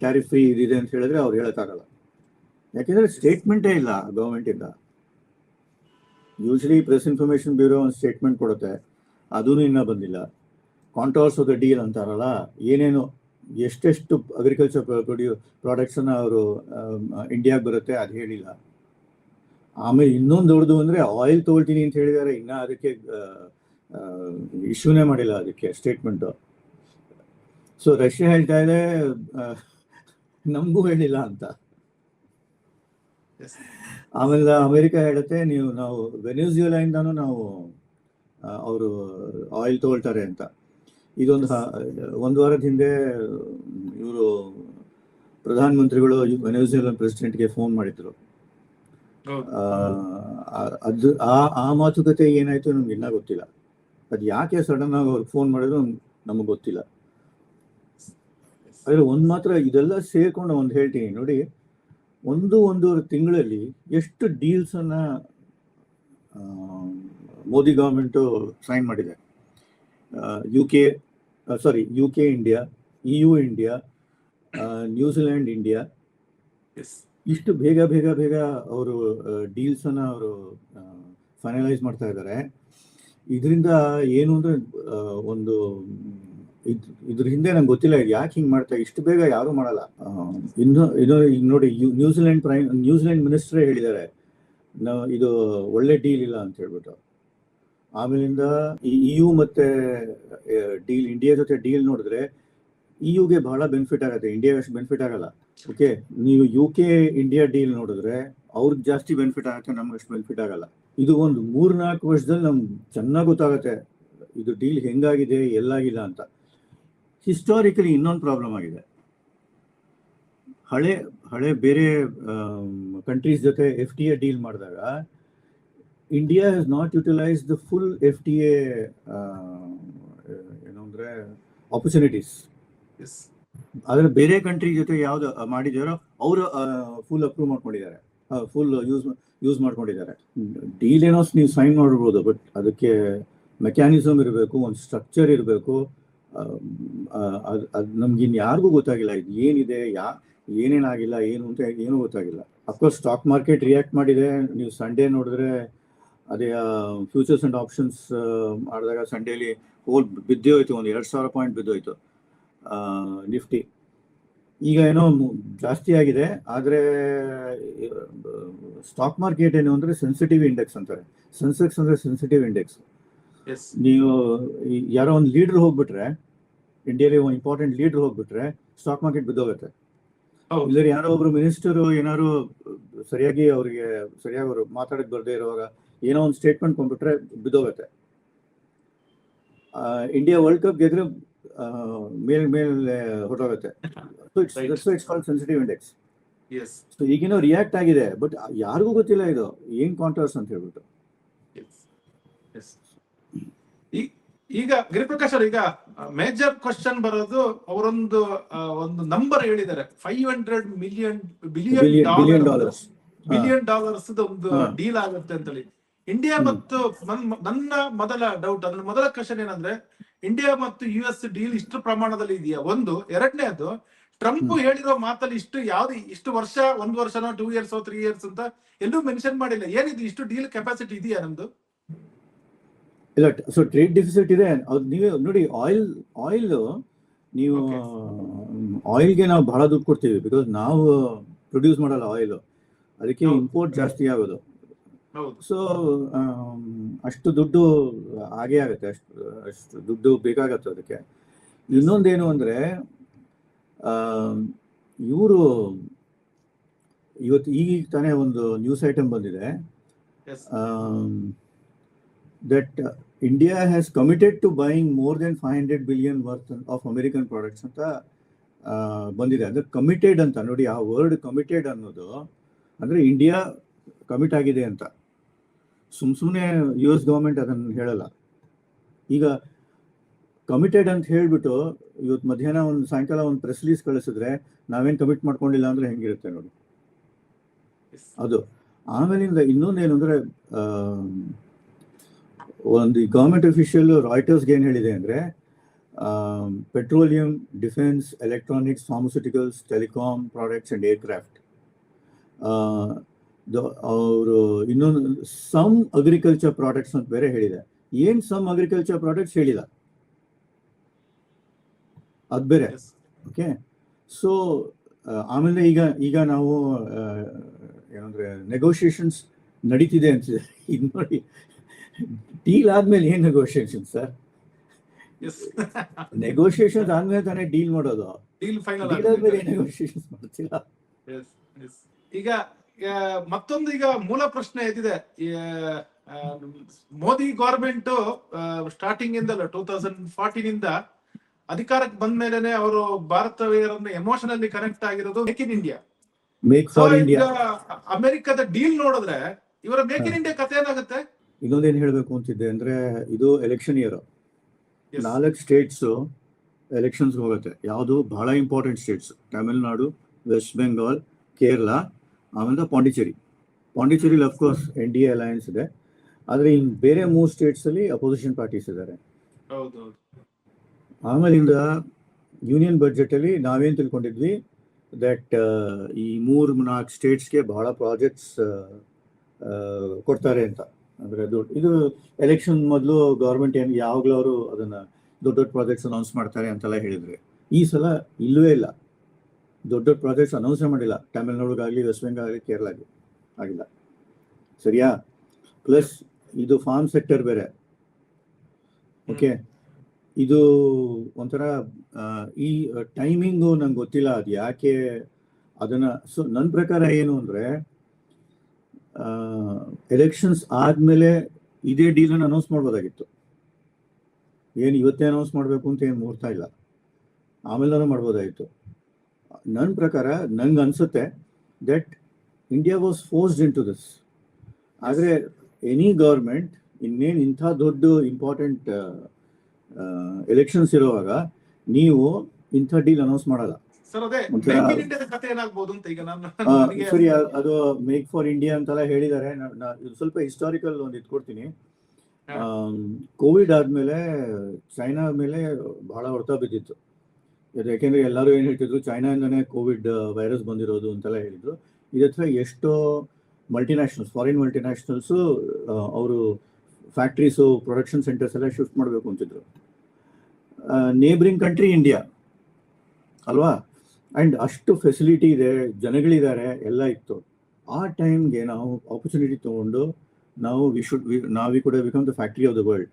ಟ್ಯಾರಿಫ್ ಫ್ರೀ ಇದಿದೆ ಅಂತ ಹೇಳಿದ್ರೆ ಅವ್ರು ಹೇಳೋಕ್ಕಾಗಲ್ಲ. ಯಾಕೆಂದ್ರೆ ಸ್ಟೇಟ್ಮೆಂಟೇ ಇಲ್ಲ ಗೌರ್ಮೆಂಟಿಂದ ಯೂಶಲಿ ಪ್ರೆಸ್ ಇನ್ಫಾರ್ಮೇಶನ್ ಬ್ಯೂರೋ ಒಂದು ಸ್ಟೇಟ್ಮೆಂಟ್ ಕೊಡುತ್ತೆ. ಅದೂ ಇನ್ನೂ ಬಂದಿಲ್ಲ. ಕಾಂಟ್ರಾಸ್ ಆಫ್ ದ ಡೀಲ್ ಅಂತಾರಲ್ಲ ಏನೇನು ಎಷ್ಟೆಷ್ಟು ಅಗ್ರಿಕಲ್ಚರ್ ಪ್ರೊಡ್ಯೂ ಪ್ರಾಡಕ್ಟ್ಸನ್ನು ಅವರು ಇಂಡಿಯಾಗೆ ಬರುತ್ತೆ ಅದು ಹೇಳಿಲ್ಲ. ಆಮೇಲೆ ಇನ್ನೊಂದು ದೊಡ್ಡದು ಅಂದರೆ ಆಯಿಲ್ ತೊಗೊಳ್ತೀನಿ ಅಂತ ಹೇಳಿದ್ದಾರೆ ಇನ್ನೂ ಅದಕ್ಕೆ ಇಶ್ಯೂನೇ ಮಾಡಿಲ್ಲ ಅದಕ್ಕೆ ಸ್ಟೇಟ್ಮೆಂಟು ಸೊ ರಷ್ಯಾ ಹೇಳ್ತಾ ಇದೆ ನಮಗೂ ಹೇಳಿಲ್ಲ ಅಂತ. ಆಮೇಲೆ ಅಮೆರಿಕ ಹೇಳುತ್ತೆ ನೀವು ನಾವು ವೆನೆಜುವೆಲಾಯಿಂದಾನು ನಾವು ಅವರು ಆಯಿಲ್ ತಗೊಳ್ತಾರೆ ಅಂತ. ಇದೊಂದು ಒಂದು ವಾರದ ಹಿಂದೆ ಇವರು ಪ್ರಧಾನಮಂತ್ರಿಗಳು ವೆನೆಜುವೆಲನ್ ಪ್ರೆಸಿಡೆಂಟ್ಗೆ ಫೋನ್ ಮಾಡಿದ್ರು. ಅದು ಆ ಆ ಮಾತುಕತೆ ಏನಾಯ್ತು ನಮ್ಗೆ ಇನ್ನ ಗೊತ್ತಿಲ್ಲ. ಅದು ಯಾಕೆ ಸಡನ್ ಆಗಿ ಅವ್ರಿಗೆ ಫೋನ್ ಮಾಡಿದ್ರು ನಮಗೆ ಗೊತ್ತಿಲ್ಲ. ಆದರೆ ಒಂದ್ ಮಾತ್ರ ಇದೆಲ್ಲ ಸೇರ್ಕೊಂಡು ಒಂದು ಹೇಳ್ತೀನಿ. ನೋಡಿ ಒಂದು ಒಂದೂವರೆ ತಿಂಗಳಲ್ಲಿ ಎಷ್ಟು ಡೀಲ್ಸ್ ಅನ್ನ ಮೋದಿ ಗವರ್ಮೆಂಟ್ ಸೈನ್ ಮಾಡಿದೆ. U K sorry U K India E U India New Zealand India S ಇಷ್ಟು ಬೇಗ ಬೇಗ ಬೇಗ ಅವರು ಡೀಲ್ಸ್ ಅನ್ನ ಅವರು ಫೈನಲೈಸ್ ಮಾಡ್ತಾ ಇದ್ದಾರೆ. ಇದರಿಂದ ಏನು ಅಂದ್ರೆ ಆ, ಒಂದು ಇದ್- ಇದ್ರ ಹಿಂದೆ ನಂಗೆ ಗೊತ್ತಿಲ್ಲ ಯಾಕೆ ಹಿಂಗೆ ಮಾಡ್ತಾ ಇಷ್ಟು ಬೇಗ ಯಾರು ಮಾಡಲ್ಲ. ಇನ್ನು ಇದು ಈಗ ನೋಡಿ ನ್ಯೂಜಿಲೆಂಡ್ ಪ್ರೈಮ್ ನ್ಯೂಜಿಲೆಂಡ್ ಮಿನಿಸ್ಟ್ರೇ ಹೇಳಿದ್ದಾರೆ. ನಾವು ಇದು ಒಳ್ಳೆ ಡೀಲ್ ಇಲ್ಲ ಅಂತ ಹೇಳ್ಬಿಟ್ಟು. ಆಮೇಲಿಂದ ಯು ಮತ್ತೆ ಡೀಲ್ ಇಂಡಿಯಾ ಜೊತೆ ಡೀಲ್ ನೋಡಿದ್ರೆ ಯುಗೆ ಬಹಳ ಬೆನಿಫಿಟ್ ಆಗುತ್ತೆ. ಇಂಡಿಯಾ ಅಷ್ಟು ಬೆನಿಫಿಟ್ ಆಗಲ್ಲ. ಓಕೆ ನೀವು ಯು ಕೆ ಇಂಡಿಯಾ ಡೀಲ್ ನೋಡಿದ್ರೆ ಅವ್ರಿಗೆ ಜಾಸ್ತಿ ಬೆನಿಫಿಟ್ ಆಗುತ್ತೆ, ನಮ್ಗೆ ಅಷ್ಟು ಬೆನಿಫಿಟ್ ಆಗಲ್ಲ. ಇದು ಒಂದು ಮೂರ್ನಾಲ್ಕು ವರ್ಷದಲ್ಲಿ ನಮ್ಗೆ ಚೆನ್ನಾಗಿ ಗೊತ್ತಾಗುತ್ತೆ. ಇದು ಡೀಲ್ ಹೆಂಗಾಗಿದೆ, ಎಲ್ಲಾಗಿಲ್ಲ ಅಂತ. ಹಿಸ್ಟಾರಿಕಲಿ ಇನ್ನೊಂದು ಪ್ರಾಬ್ಲಮ್ ಆಗಿದೆ. ಹಳೆ ಹಳೆ ಬೇರೆ ಕಂಟ್ರೀಸ್ ಜೊತೆ ಎಫ್ ಟಿ ಎ ಡೀಲ್ ಮಾಡಿದಾಗ India has not utilized the full F T A ಏನು ಅಂದರೆ ಆಪರ್ಚುನಿಟೀಸ್ ಎಸ್ ಆದ್ರೆ ಬೇರೆ ಕಂಟ್ರಿ ಜೊತೆ ಯಾವ್ದು ಮಾಡಿದಾರೋ ಅವರು ಫುಲ್ ಅಪ್ರೂವ್ ಮಾಡ್ಕೊಂಡಿದ್ದಾರೆ. ಫುಲ್ ಯೂಸ್ ಯೂಸ್ ಮಾಡ್ಕೊಂಡಿದ್ದಾರೆ. ಡೀಲ್ ಏನೋ ನೀವು ಸೈನ್ ಮಾಡಿರ್ಬೋದು ಬಟ್ ಅದಕ್ಕೆ ಮೆಕ್ಯಾನಿಸಮ್ ಇರಬೇಕು ಒಂದು ಸ್ಟ್ರಕ್ಚರ್ ಇರಬೇಕು. ಅದು ನಮ್ಗೆ ಇನ್ ಯಾರಿಗೂ ಗೊತ್ತಾಗಿಲ್ಲ ಇದು ಏನಿದೆ ಯಾ ಏನೇನಾಗಿಲ್ಲ ಏನು ಅಂತ ಏನೂ ಗೊತ್ತಾಗಿಲ್ಲ. ಅಫ್ಕೋರ್ಸ್ ಸ್ಟಾಕ್ ಮಾರ್ಕೆಟ್ ರಿಯಾಕ್ಟ್ ಮಾಡಿದೆ ನೀವು ಸಂಡೇ ನೋಡಿದ್ರೆ ಅದೇ ಫ್ಯೂಚರ್ಸ್ ಅಂಡ್ ಆಪ್ಷನ್ಸ್ ಮಾಡಿದಾಗ ಸಂಡೇಲಿ ಹೋಲ್ ಬಿದ್ದೇ ಹೋಯ್ತು ಒಂದು ಎರಡು ಸಾವಿರ ಪಾಯಿಂಟ್ ಬಿದ್ದೋಯ್ತು ನಿಫ್ಟಿ ಈಗ ಏನೋ ಜಾಸ್ತಿ ಆಗಿದೆ ಆದರೆ ಸ್ಟಾಕ್ ಮಾರ್ಕೆಟ್ ಏನು ಅಂದರೆ ಸೆನ್ಸಿಟಿವ್ ಇಂಡೆಕ್ಸ್ ಅಂತಾರೆ. ಸೆನ್ಸೆಕ್ಸ್ ಅಂದರೆ ಸೆನ್ಸಿಟಿವ್ ಇಂಡೆಕ್ಸ್ ಎಸ್ ನೀವು ಯಾರೋ ಒಂದು ಲೀಡರ್ ಹೋಗ್ಬಿಟ್ರೆ ಇಂಡಿಯಾಲಿ ಒಂದು ಇಂಪಾರ್ಟೆಂಟ್ ಲೀಡರ್ ಹೋಗ್ಬಿಟ್ರೆ ಸ್ಟಾಕ್ ಮಾರ್ಕೆಟ್ ಬಿದ್ದೋಗುತ್ತೆ. ಹೌದು. ಇಲ್ಲದ್ರೆ ಯಾರೋ ಒಬ್ರು ಮಿನಿಸ್ಟರು ಏನಾದ್ರು ಸರಿಯಾಗಿ ಅವರಿಗೆ ಸರಿಯಾಗಿ ಅವರು ಮಾತಾಡಕ್ಕೆ ಬರದೇ ಇರುವಾಗ ಏನೋ ಒಂದು ಸ್ಟೇಟ್ಮೆಂಟ್ ಕೊಂಡ್ಬಿಟ್ರೆ ಬಿದ್ದೋಗತ್ತೆ. ಇಂಡಿಯಾ ವರ್ಲ್ಡ್ ಕಪ್ ಗೆದ್ರೆ ಮೇಲ್ ಮೇಲೆ ಹೊರಟೋಗುತ್ತೆ. So it's call sensitive index so ಈಗೇನೋ ರಿಯಾಕ್ಟ್ ಆಗಿದೆ ಬಟ್ ಯಾರಿಗೂ ಗೊತ್ತಿಲ್ಲ ಇದು. ಏನ್ ಕಾಂಟ್ರಾಸ್ ಅಂತ ಹೇಳ್ಬಿಟ್ಟು. ಈಗ ಗಿರಿಪ್ರಕಾಶ್ ಅವ್ರ ಈಗ ಮೇಜರ್ ಕ್ವಶನ್ ಬರೋದು ಅವರೊಂದು ಒಂದು ನಂಬರ್ ಹೇಳಿದ್ದಾರೆ. Five hundred million billion dollars billion dollars ಒಂದು ಡೀಲ್ ಆಗುತ್ತೆ ಅಂತ ಹೇಳಿ. ಇಂಡಿಯಾ ಮತ್ತು ನನ್- ನನ್ನ ಮೊದಲ ಡೌಟ್ ಅದ್ರ ಮೊದಲ ಕ್ವಶನ್ ಏನಂದ್ರೆ ಇಂಡಿಯಾ ಮತ್ತು ಯು ಎಸ್ ಡೀಲ್ ಇಷ್ಟು ಪ್ರಮಾಣದಲ್ಲಿ ಇದೆಯಾ? ಒಂದು. ಎರಡನೇದು ಟ್ರಂಪ್. ಹೇಳಿರೋ ಮಾತಲ್ಲಿ ಇಷ್ಟು ಯಾವ್ದು ಇಷ್ಟು ವರ್ಷ ಒಂದ್ ವರ್ಷನೋ ಟೂ ಇಯರ್ಸ್ ತ್ರೀ ಇಯರ್ಸ್ ಅಂತ ಎಲ್ಲೂ ಮೆನ್ಷನ್ ಮಾಡಿಲ್ಲ. ಏನಿದು ಇಷ್ಟು ಡೀಲ್ ಕೆಪಾಸಿಟಿ ಇದೆಯಾ ನಮ್ದು? ಇಲ್ಲ ಸೊ ಟ್ರೇಡ್ ಡಿಫಿಸಿಟ್ ಇದೆ. ಅದು ನೀವು ನೋಡಿ ಆಯಿಲ್ ಆಯಿಲ್ ನೀವು. ಆಯಿಲ್ಗೆ ನಾವು ಬಹಳ ದುಡ್ಡು ಕೊಡ್ತೀವಿ. ಬಿಕಾಸ್ ನಾವು ಪ್ರೊಡ್ಯೂಸ್ ಮಾಡಲ್ಲ ಆಯಿಲ್ ಅದಕ್ಕೆ ಇಂಪೋರ್ಟ್ ಜಾಸ್ತಿ ಆಗೋದು. ಸೊ ಅಷ್ಟು ದುಡ್ಡು ಆಗೇ ಆಗುತ್ತೆ ಅಷ್ಟು ಅಷ್ಟು ದುಡ್ಡು ಬೇಕಾಗತ್ತೆ ಅದಕ್ಕೆ. ಇನ್ನೊಂದೇನು ಅಂದ್ರೆ ಇವರು ಇವತ್ತು ಈಗ ತಾನೇ ಒಂದು ನ್ಯೂಸ್ ಐಟಮ್ ಬಂದಿದೆ. Um, that uh, India has committed to buying more than 500 billion worth of American products ಅಂತ ಬಂದಿದೆ. ಅಂದರೆ ಕಮಿಟೆಡ್ ಅಂತ ನೋಡಿ ಆ ವರ್ಡ್ ಕಮಿಟೆಡ್ ಅನ್ನೋದು ಅಂದ್ರೆ ಇಂಡಿಯಾ ಕಮಿಟ್ ಆಗಿದೆ ಅಂತ. ಸುಮ್ ಸುಮ್ಮನೆ ಯು ಎಸ್ ಗೌರ್ಮೆಂಟ್ ಅದನ್ನು ಹೇಳಲ್ಲ. ಈಗ ಕಮಿಟೆಡ್ ಅಂತ ಹೇಳಿಬಿಟ್ಟು ಇವತ್ತು ಮಧ್ಯಾಹ್ನ ಒಂದು ಸಾಯಂಕಾಲ ಒಂದು ಪ್ರೆಸ್ ರಿಲೀಸ್ ಕಳಿಸಿದ್ರೆ ನಾವೇನು ಕಮಿಟ್ ಮಾಡ್ಕೊಂಡಿಲ್ಲ ಅಂದ್ರೆ ಹೆಂಗಿರುತ್ತೆ ನೋಡಿ. ಅದು. ಆಮೇಲಿಂದ ಇನ್ನೊಂದೇನು ಅಂದ್ರೆ ಒಂದು ಗೌರ್ಮೆಂಟ್ ಅಫಿಷಿಯಲ್ ರಾಯ್ಟರ್ಸ್ಗೆ ಏನು ಹೇಳಿದೆ ಅಂದ್ರೆ petroleum defence electronics pharmaceuticals telecom products and aircraft ಅವರು ಇನ್ನೊಂದು ಸಮ್ ಅಗ್ರಿಕಲ್ಚರ್ ಪ್ರಾಡಕ್ಟ್ಸ್ ಅಂತ ಬೇರೆ ಹೇಳಿದೆ. ಏನ್ ಸಮ್ ಅಗ್ರಿಕಲ್ಚರ್ ಪ್ರಾಡಕ್ಟ್ಸ್ ಹೇಳಿಲ್ಲ? ಅದ್ ಬೇರೆ. ಓಕೆ ಸೊ ಆಮೇಲೆ ಈಗ ಈಗ ನಾವು ಏನಂದ್ರೆ ನೆಗೋಷಿಯೇಷನ್ಸ್ ನಡೀತಿದೆ ಅಂತ ಇದು ನೋಡಿ. ಡೀಲ್ ಆದ್ಮೇಲೆ ಏನ್ ನೆಗೋಷಿಯೇಷನ್ ಸರ್ ನೆಗೋಷಿಯೇಷನ್ ಆದ್ಮೇಲೆ ತಾನೇ ಡೀಲ್ ಮಾಡೋದು. ಡೀಲ್ ಫೈನಲ್ ಆದ್ಮೇಲೆ ನೆಗೋಷಿಯೇಷನ್ ಮಾಡ್ತಿಲ್ಲ. ಈಗ ಮತ್ತೊಂದು ಈಗ ಮೂಲ ಪ್ರಶ್ನೆ ಎದ್ದಿದೆ ಮೋದಿ ಗವರ್ಮೆಂಟ್ ಸ್ಟಾರ್ಟಿಂಗ್ ಇಂದಲ್ಲ ಟೂ ತೌಸಂಡ್ ಫಾರ್ಟೀನ್ ಇಂದ ಅಧಿಕಾರಕ್ಕೆ ಬಂದ ಮೇಲೆನೆ ಅವರು ಭಾರತೀಯರನ್ನು ಎಮೋಷನಲಿ ಕನೆಕ್ಟ್ ಆಗಿರೋದು ಮೇಕ್ ಇನ್ ಇಂಡಿಯಾ ಅಮೆರಿಕದ ಡೀಲ್ ನೋಡಿದ್ರೆ ಇವರ ಮೇಕ್ ಇನ್ ಇಂಡಿಯಾ ಕಥೆ ಏನಾಗುತ್ತೆ? ಇನ್ನೊಂದೇನ್ ಹೇಳ್ಬೇಕು ಅಂತಿದ್ದೆ ಅಂದ್ರೆ ಇದು ಎಲೆಕ್ಷನ್ ಇಯರ್. ನಾಲ್ಕು ಸ್ಟೇಟ್ಸ್ ಎಲೆಕ್ಷನ್ಸ್ ಹೋಗುತ್ತೆ. ಯಾವುದು ಬಹಳ ಇಂಪಾರ್ಟೆಂಟ್ ಸ್ಟೇಟ್ಸ್ ತಮಿಳುನಾಡು ವೆಸ್ಟ್ ಬೆಂಗಾಲ್ ಕೇರಳ ಆಮೇಲೆ Pondicherry. ಪಾಂಡಿಚೇರಿಲಿ of course N D A alliance ಇದೆ. ಆದರೆ ಇನ್ ಬೇರೆ ಮೂರು ಸ್ಟೇಟ್ಸ್ ಅಲ್ಲಿ ಅಪೋಸಿಷನ್ ಪಾರ್ಟೀಸ್ ಇದ್ದಾರೆ. ಆಮೇಲಿಂದ ಯೂನಿಯನ್ ಬಜೆಟ್ ಅಲ್ಲಿ ನಾವೇನ್ ತಿಳ್ಕೊಂಡಿದ್ವಿ? ದಟ್ ಈ ಮೂರು ನಾಲ್ಕು ಸ್ಟೇಟ್ಸ್ಗೆ ಬಹಳ ಪ್ರಾಜೆಕ್ಟ್ಸ್ ಕೊಡ್ತಾರೆ ಅಂತ. ಅಂದ್ರೆ ದೊಡ್ಡ ಇದು ಎಲೆಕ್ಷನ್ ಮೊದಲು ಗೌರ್ಮೆಂಟ್ ಏನು ಯಾವಾಗಲೂ ಅವರು ಅದನ್ನ ದೊಡ್ಡ ದೊಡ್ಡ ಪ್ರಾಜೆಕ್ಟ್ಸ್ ಅನೌನ್ಸ್ ಮಾಡ್ತಾರೆ ಅಂತೆಲ್ಲ ಹೇಳಿದ್ರೆ. ಈ ಸಲ ಇಲ್ಲವೇ ಇಲ್ಲ. ದೊಡ್ಡ ದೊಡ್ಡ ಪ್ರಾಜೆಕ್ಟ್ಸ್ ಅನೌನ್ಸ್ ಮಾಡಿಲ್ಲ. ತಮಿಳ್ನಾಡುಗಾಗಲಿ ವೆಸ್ಟ್ ಬೆಂಗಾಲ್ ಆಗಲಿ ಕೇರಳಾಗಲಿ ಆಗಿಲ್ಲ. ಸರಿಯಾ? ಪ್ಲಸ್ ಇದು ಫಾರ್ಮ್ ಸೆಕ್ಟರ್ ಬೇರೆ. ಓಕೆ ಇದು ಒಂಥರ ಈ ಟೈಮಿಂಗು ನಂಗೆ ಗೊತ್ತಿಲ್ಲ ಅದು ಯಾಕೆ ಅದನ್ನು. ಸೊ ನನ್ನ ಪ್ರಕಾರ ಏನು ಅಂದರೆ ಎಲೆಕ್ಷನ್ಸ್ ಆದಮೇಲೆ ಇದೇ ಡೀಲನ್ನು ಅನೌನ್ಸ್ ಮಾಡ್ಬೋದಾಗಿತ್ತು. ಏನು ಇವತ್ತೇ ಅನೌನ್ಸ್ ಮಾಡಬೇಕು ಅಂತ ಏನು ಮುಹೂರ್ತ ಇಲ್ಲ. ಆಮೇಲೆ ಮಾಡ್ಬೋದಾಗಿತ್ತು. ನನ್ನ ಪ್ರಕಾರ ನಂಗೆ ಅನಿಸುತ್ತೆ that India was forced in to this ಆದರೆ ಎನಿ ಗೌರ್ಮೆಂಟ್ ಇನ್ನೇನು ಇಂಥ ದೊಡ್ಡ ಇಂಪಾರ್ಟೆಂಟ್ ಎಲೆಕ್ಷನ್ಸ್ ಇರುವಾಗ ನೀವು ಇಂಥ ಡೀಲ್ ಅನೌನ್ಸ್ ಮಾಡಲ್ಲ. ಸರ್ ಅದೇ ಮೇಕ್ ಫಾರ್ ಇಂಡಿಯಾ ಅಂತೆಲ್ಲ ಹೇಳಿದ್ದಾರೆ. ಸ್ವಲ್ಪ ಹಿಸ್ಟಾರಿಕಲ್ ಒಂದು ಇಟ್ಕೊಡ್ತೀನಿ. ಕೋವಿಡ್ ಆದ್ಮೇಲೆ ಚೈನಾ ಮೇಲೆ ಬಹಳ ಹೊಡೆತ ಬಿದ್ದಿತ್ತು. ಯಾಕೆಂದ್ರೆ ಎಲ್ಲರೂ ಏನು ಹೇಳ್ತಿದ್ರು ಚೈನಾಯಿಂದನೇ ಕೋವಿಡ್ ವೈರಸ್ ಬಂದಿರೋದು ಅಂತೆಲ್ಲ ಹೇಳಿದ್ರು. ಇದತ್ರ ಎಷ್ಟೋ ಮಲ್ಟಿನ್ಯಾಷನಲ್ಸ್ ಫಾರಿನ್ ಮಲ್ಟಿನ್ಯಾಷನಲ್ಸು ಅವರು ಫ್ಯಾಕ್ಟ್ರೀಸು ಪ್ರೊಡಕ್ಷನ್ ಸೆಂಟರ್ಸ್ ಎಲ್ಲ ಶಿಫ್ಟ್ ಮಾಡಬೇಕು ಅಂತಿದ್ರು. ನೇಬ್ರಿಂಗ್ ಕಂಟ್ರಿ ಇಂಡಿಯಾ ಅಲ್ವಾ? ಅಂಡ್ ಅಷ್ಟು ಫೆಸಿಲಿಟಿ ಇದೆ, ಜನಗಳಿದ್ದಾರೆ, ಎಲ್ಲ ಇತ್ತು. ಆ ಟೈಮ್ಗೆ ನಾವು ಆಪರ್ಚುನಿಟಿ ತೊಗೊಂಡು ನಾವು ವಿ ಶುಡ್ ನಾವು ಕೂಡ become the factory of the world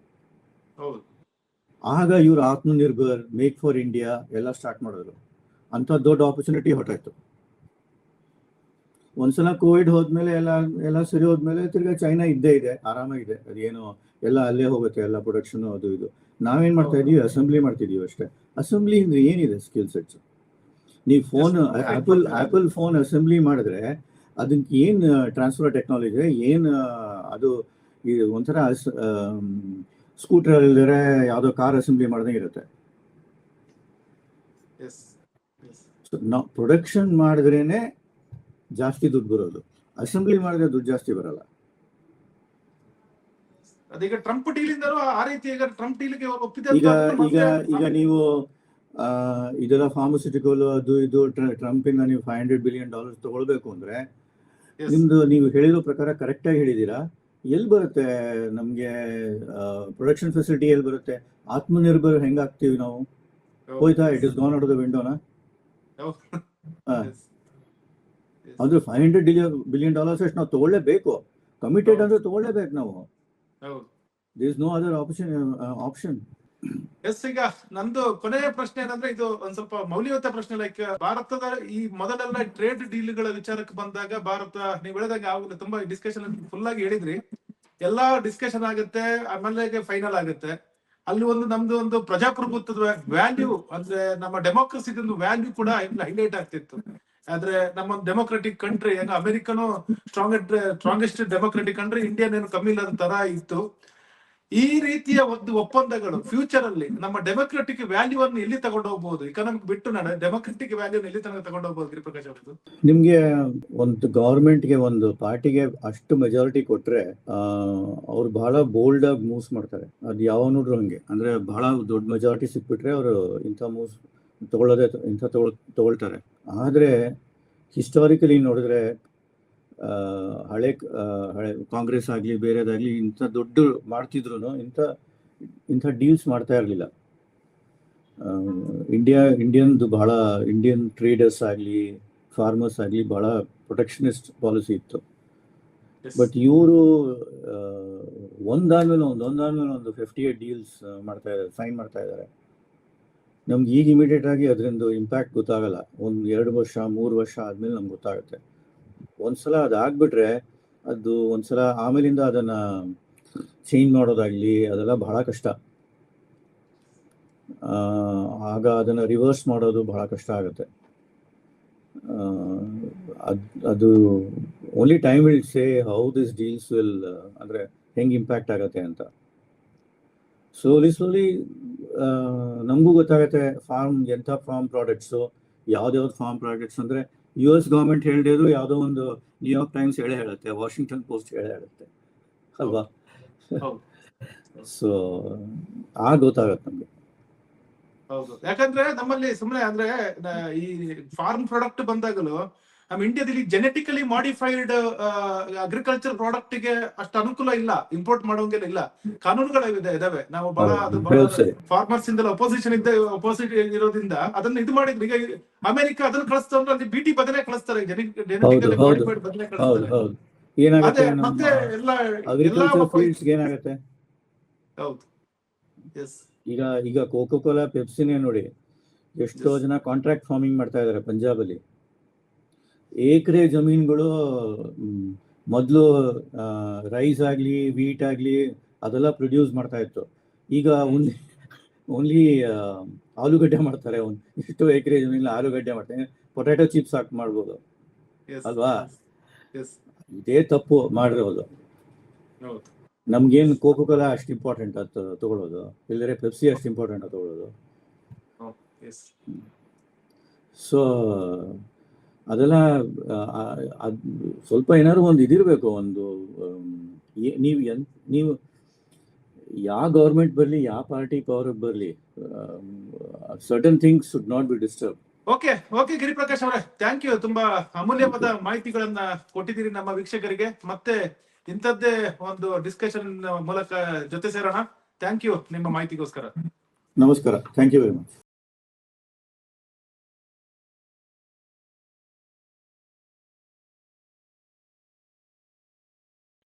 ಆಗ ಇವರು ಆತ್ಮನಿರ್ಭರ್ ಮೇಕ್ ಫಾರ್ ಇಂಡಿಯಾ ಎಲ್ಲ ಸ್ಟಾರ್ಟ್ ಮಾಡಿದ್ರು. ಅಂತ ದೊಡ್ಡ ಆಪರ್ಚುನಿಟಿ ಹೊರಟಾಯ್ತು. ಒಂದ್ಸಲ ಕೋವಿಡ್ ಹೋದ್ಮೇಲೆ ಎಲ್ಲ ಎಲ್ಲ ಸರಿ ಹೋದ್ಮೇಲೆ ತಿರ್ಗಾ ಚೈನಾ ಇದ್ದೇ ಇದೆ ಆರಾಮಾಗಿದೆ ಅದೇನು ಎಲ್ಲ ಅಲ್ಲೇ ಹೋಗುತ್ತೆ ಎಲ್ಲ ಪ್ರೊಡಕ್ಷನ್ ಅದು ಇದು. ನಾವೇನ್ ಮಾಡ್ತಾ ಇದೀವಿ ಅಸೆಂಬ್ಲಿ ಮಾಡ್ತಿದೀವಿ ಅಷ್ಟೇ. ಅಸೆಂಬ್ಲಿ ಅಂದ್ರೆ ಏನಿದೆ ಸ್ಕಿಲ್ ಸೆಟ್ಸ್ ನೀವು phone Apple Apple phone assembly ಮಾಡಿದ್ರೆ ಅದಕ್ಕೆ ಏನ್ ಟ್ರಾನ್ಸ್ಫರ್ ಟೆಕ್ನಾಲಜಿ ಏನ್ ಅದು ಒಂಥರ ಸ್ಕೂಟರ್ ಅಲ್ಲಿದ್ರೆ ಯಾವುದೋ ಕಾರ್ ಅಸೆಂಬ್ಲಿ ಮಾಡ್ದಂಗೆ ಇರುತ್ತೆ. ನಾವು ಪ್ರೊಡಕ್ಷನ್ ಮಾಡಿದ್ರೇನೆ ಜಾಸ್ತಿ ದುಡ್ಡು ಬರೋದು. ಅಸೆಂಬ್ಲಿ ಮಾಡಿದ್ರೆ ದುಡ್ಡು ಜಾಸ್ತಿ ಬರಲ್ಲ. ಈಗ ಟ್ರಂಪ್ ಡೀಲ್ ಇಂದಲೂ ಆ ರೀತಿ ಈಗ ಟ್ರಂಪ್ ಡೀಲ್ಗೆ ಒಪ್ಪಿದೆ ಈಗ ಈಗ ಈಗ ನೀವು ಇದೆಲ್ಲ ಫಾರ್ಮಸ್ಯೂಟಿಕಲ್ ಅದು ಇದು ಟ್ರಂಪ್ ಇಂದ ನೀವು ಫೈವ್ ಹಂಡ್ರೆಡ್ ಬಿಲಿಯನ್ ಡಾಲರ್ಸ್ ತಗೊಳ್ಬೇಕು ಅಂದ್ರೆ. ನಿಮ್ದು ನೀವು ಹೇಳಿರೋ ಪ್ರಕಾರ ಕರೆಕ್ಟ್ ಆಗಿ ಹೇಳಿದೀರಾ ಎಲ್ಲಿ ಬರುತ್ತೆ ನಮ್ಗೆ ಪ್ರೊಡಕ್ಷನ್ ಫೆಸಿಲಿಟಿ ಎಲ್ಲಿ ಬರುತ್ತೆ? ಆತ್ಮನಿರ್ಭರ್ ಹೆಂಗಾಗ್ತೀವಿ ನಾವು? ಹೋಯ್ತಾ? It is gone out the ವಿಂಡೋನ. ಅಂದ್ರೆ ಫೈವ್ ಹಂಡ್ರೆಡ್ ಬಿಲಿಯನ್ ಡಾಲರ್ಸ್ ಅಷ್ಟು ನಾವು ತಗೊಳ್ಳೇಬೇಕು. ಕಮಿಟೆಡ್ ಅಂದ್ರೆ ತಗೊಳ್ಳೇಬೇಕು ನಾವು. This no other option option yes ಈಗ ನಂದು ಕೊನೆಯ ಪ್ರಶ್ನೆ ಏನಂದ್ರೆ ಇದು ಒಂದ್ ಸ್ವಲ್ಪ ಮೌಲ್ಯಯುತ ಪ್ರಶ್ನೆ ಲೈಕ್ ಭಾರತದ ಈ ಮೊದಲೆಲ್ಲ ಟ್ರೇಡ್ ಡೀಲ್ಗಳ ವಿಚಾರಕ್ಕೆ ಬಂದಾಗ ಭಾರತ, ನೀವು ಹೇಳಿದಾಗ ಆವಾಗಲೇ ತುಂಬಾ ಡಿಸ್ಕಷನ್ ಫುಲ್ ಆಗಿ ಹೇಳಿದ್ರಿ. ಎಲ್ಲಾ ಡಿಸ್ಕಷನ್ ಆಗುತ್ತೆ ಆಮೇಲೆ ಫೈನಲ್ ಆಗುತ್ತೆ. ಅಲ್ಲಿ ಒಂದು ನಮ್ದು ಒಂದು ಪ್ರಜಾಪ್ರಭುತ್ವದ ವ್ಯಾಲ್ಯೂ ಅಂದ್ರೆ ನಮ್ಮ ಡೆಮೋಕ್ರಸಿದ ವ್ಯಾಲ್ಯೂ ಕೂಡ ಹೈಲೈಟ್ ಆಗ್ತಿತ್ತು. ಆದ್ರೆ ನಮ್ಮ ಡೆಮೋಕ್ರೆಟಿಕ್ ಕಂಟ್ರಿ ಏನೋ American strong strongest democratic country Indian ಏನು ಕಮ್ಮಿ ಇಲ್ಲದ ತರ ಇತ್ತು. ಈ ರೀತಿಯ ಒಂದು ಒಪ್ಪಂದಗಳು ಫ್ಯೂಚರ್ ಅಲ್ಲಿ ನಮ್ಮ ಡೆಮೋಕ್ರೆಟಿಕ್ ವ್ಯಾಲ್ಯೂ ಅನ್ನು ಎಲ್ಲಿ ತಗೊಂಡು ಹೋಗ್ಬಹುದು ಇಕನಾಮಿಕ್ ಬಿಟ್ಟು ನಾನು ಡೆಮೊಕ್ರೆಟಿಕ್ ವ್ಯಾಲ್ಯೂ ಎಲ್ಲಿ ತನಕ ತಗೊಂಡು ಹೋಗ್ಬೋದು ಗಿರಿಪ್ರಕಾಶ್ ಅವರು ನಿಮ್ಗೆ ಒಂದು ಗವರ್ಮೆಂಟ್ಗೆ ಒಂದು ಪಾರ್ಟಿಗೆ ಅಷ್ಟು ಮೆಜಾರಿಟಿ ಕೊಟ್ರೆ ಅವ್ರು ಬಹಳ ಬೋಲ್ಡ್ ಆಗಿ ಮೂವ್ಸ್ ಮಾಡ್ತಾರೆ. ಅದು ಯಾವ ನೋಡ್ರು ಹಂಗೆ. ಅಂದ್ರೆ ಬಹಳ ದೊಡ್ಡ ಮೆಜಾರಿಟಿ ಸಿಕ್ಬಿಟ್ರೆ ಅವರು ಇಂಥ ಮೂವ್ಸ್ ತಗೊಳ್ಳೋದೇ, ಇಂಥ ತಗೊಳ್, ತಗೊಳ್ತಾರೆ. ಆದ್ರೆ ಹಿಸ್ಟಾರಿಕಲಿ ನೋಡಿದ್ರೆ ಹಳೆ ಹಳೆ ಕಾಂಗ್ರೆಸ್ ಆಗಲಿ ಬೇರೆದಾಗ್ಲಿ ಇಂಥ ದೊಡ್ಡ ಮಾಡ್ತಿದ್ರು ಇಂಥ ಇಂಥ ಡೀಲ್ಸ್ ಮಾಡ್ತಾ ಇರಲಿಲ್ಲ. ಇಂಡಿಯಾ ಇಂಡಿಯನ್ದು ಬಹಳ ಇಂಡಿಯನ್ ಟ್ರೇಡರ್ಸ್ ಆಗಲಿ ಫಾರ್ಮರ್ಸ್ ಆಗಲಿ ಬಹಳ ಪ್ರೊಟೆಕ್ಷನಿಸ್ಟ್ ಪಾಲಿಸಿ ಇತ್ತು. ಬಟ್ ಇವರು ಒಂದಾದ್ಮೇಲೆ ಒಂದು ಒಂದಾದ್ಮೇಲೆ ಒಂದು ಫಿಫ್ಟಿ ಏಟ್ ಡೀಲ್ಸ್ ಮಾಡ್ತಾ ಇದ್ದಾರೆ ಸೈನ್ ಮಾಡ್ತಾ ಇದ್ದಾರೆ. ನಮ್ಗೆ ಈಗ ಇಮಿಡಿಯೇಟ್ ಆಗಿ ಅದರಿಂದ ಇಂಪ್ಯಾಕ್ಟ್ ಗೊತ್ತಾಗಲ್ಲ. ಒಂದು ಎರಡು ವರ್ಷ ಮೂರು ವರ್ಷ ಆದ್ಮೇಲೆ ನಮ್ಗೆ ಗೊತ್ತಾಗುತ್ತೆ. ಒಂದ್ಸಲ ಅದಾಗ್ಬಿಟ್ರೆ ಅದು ಒಂದ್ಸಲ ಆಮೇಲಿಂದ ಅದನ್ನ ಚೇಂಜ್ ಮಾಡೋದಾಗ್ಲಿ ಅದೆಲ್ಲ ಬಹಳ ಕಷ್ಟ. ಆಗ ಅದನ್ನ ರಿವರ್ಸ್ ಮಾಡೋದು ಬಹಳ ಕಷ್ಟ ಆಗುತ್ತೆ. ಅದು only time will say how this deals will ಅಂದ್ರೆ ಹೆಂಗೆ ಇಂಪ್ಯಾಕ್ಟ್ ಆಗುತ್ತೆ ಅಂತ. ಸ್ಲೋಲಿ ಸ್ಲೋಲಿ ನಮಗೂ ಗೊತ್ತಾಗುತ್ತೆ ಫಾರ್ಮ್ ಎಂಥ ಫಾರ್ಮ್ ಪ್ರಾಡಕ್ಟ್ಸು ಯಾವ್ದು ಫಾರ್ಮ್ ಪ್ರಾಡಕ್ಟ್ಸ್ ಅಂದರೆ ಯು ಎಸ್ ಗೌರ್ಮೆಂಟ್ ಹೇಳಿದ್ರು ಯಾವುದೋ ಒಂದು ನ್ಯೂಯಾರ್ಕ್ ಟೈಮ್ಸ್ ಹೇಳೇ ಹೇಳುತ್ತೆ ವಾಷಿಂಗ್ಟನ್ ಪೋಸ್ಟ್ ಹೇಳೇ ಹೇಳುತ್ತೆ. ಅಲ್ವಾ? ಸೊ ಆಗ ಗೊತ್ತಾಗತ್ತೆ ನಮಗೆ. ಹೌದು. ಯಾಕಂದ್ರೆ ನಮ್ಮಲ್ಲಿ ಸುಮ್ಮನೆ ಅಂದ್ರೆ ಈ ಫಾರ್ಮ್ ಪ್ರಾಡಕ್ಟ್ ಬಂದಾಗಲೂ ಇಂಡಿಯಾದಲ್ಲಿ ಜೆನೆಟಿಕಲಿ ಮಾಡಿಫೈಡ್ ಅಗ್ರಿಕಲ್ಚರ್ ಪ್ರಾಡಕ್ಟ್ಗೆ ಅಷ್ಟು ಅನುಕೂಲ ಇಲ್ಲ ಇಂಪೋರ್ಟ್ ಮಾಡೋಂಗೆ ಇಲ್ಲ. ಕಾನೂನುಗಳ ಇದೆ ಇದಾವೆ. ನಾವು ಬಹಳ ಅದು. ಫಾರ್ಮರ್ಸ್ ಇಂದ ಅಪೋಸಿಷನ್ ಇದ್ದ ಅಪೋಸಿಟ್ ಇರೋದ್ರಿಂದ ಅದನ್ನ ಇದು ಮಾಡಿದ್ರು ಈಗ ಅಮೆರಿಕ ಅದನ್ನ ಕಳಿಸ್ತಾರೆ ಅಂದ್ರೆ ಅಲ್ಲಿ ಬಿಟಿ ಬದನೆ ಕಳಿಸ್ತಾರೆ ಜೆನೆಟಿಕಲಿ. ಮಾಡಿಫೈಡ್ ಕಳಿಸ್ತಾರೆ. ಮತ್ತೆ ಎಲ್ಲ ಅಗ್ರಿಕಲ್ಚರ್ ಎಲ್ಲ ಫೀಲ್ಡ್ಸ್ಗೆ ಏನಾಗುತ್ತೆ? ಹೌದು. ಎಸ್ ಈಗ ಈಗ ಕೋಕೋ ಕೋಲಾ ಪೆಪ್ಸಿನೇ ನೋಡಿ ಎಷ್ಟೋ ಜನ ಕಾಂಟ್ರಾಕ್ಟ್ ಫಾರ್ಮಿಂಗ್ ಮಾಡ್ತಾ ಇದ್ದಾರೆ ಪಂಜಾಬಲ್ಲಿ. ಏಕರೆ ಜಮೀನುಗಳು ಮೊದಲು ರೈಸ್ ಆಗಲಿ ವೀಟ್ ಆಗಲಿ ಅದೆಲ್ಲ ಪ್ರೊಡ್ಯೂಸ್ ಮಾಡ್ತಾ ಇತ್ತು. ಈಗ ಓನ್ಲಿ ಓನ್ಲಿ ಆಲೂಗಡ್ಡೆ ಮಾಡ್ತಾರೆ. ಒಂದು ಇಷ್ಟು ಎಕರೆ ಜಮೀನಲ್ಲಿ ಆಲೂಗಡ್ಡೆ ಮಾಡ್ತಾರೆ. ಪೊಟ್ಯಾಟೊ ಚಿಪ್ಸ್ ಹಾಕಿ ಮಾಡ್ಬೋದು. ಅಲ್ವಾ? ಇದೇ ತಪ್ಪು ಮಾಡಿರೋದು. ನಮ್ಗೇನು ಕೋಕೋ ಕೋಲಾ ಅಷ್ಟು ಇಂಪಾರ್ಟೆಂಟ್ ಅಂತ ತಗೊಳ್ಳೋದು ಇಲ್ಲದ್ರೆ ಪೆಪ್ಸಿ ಅಷ್ಟು ಇಂಪಾರ್ಟೆಂಟ್ ಅಂತ ತಗೊಳ್ಳೋದು ಸೊ ಅದೆಲ್ಲ ಸ್ವಲ್ಪ ಏನಾದ್ರು ಒಂದು ಇದಿರಬೇಕು ಒಂದು ನೀವು ಎನ್ ನೀವು ಯಾವ ಗೌರ್ಮೆಂಟ್ ಬರಲಿ ಯಾವ ಪಾರ್ಟಿ ಪವರ್ ಬರಲಿ certain things should not be disturb okay okay Giriprakash ಅವರೇ ಥ್ಯಾಂಕ್ ಯು ತುಂಬಾ ಅಮೂಲ್ಯವಾದ ಮಾಹಿತಿಗಳನ್ನ ಕೊಟ್ಟಿದ್ದೀರಿ ನಮ್ಮ ವೀಕ್ಷಕರಿಗೆ. ಮತ್ತೆ ಇಂಥದ್ದೇ ಒಂದು ಡಿಸ್ಕಷನ್ ಮೂಲಕ ಜೊತೆ ಸೇರೋಣ. ಥ್ಯಾಂಕ್ ಯು ನಿಮ್ಮ ಮಾಹಿತಿಗೋಸ್ಕರ. ನಮಸ್ಕಾರ. Thank you very much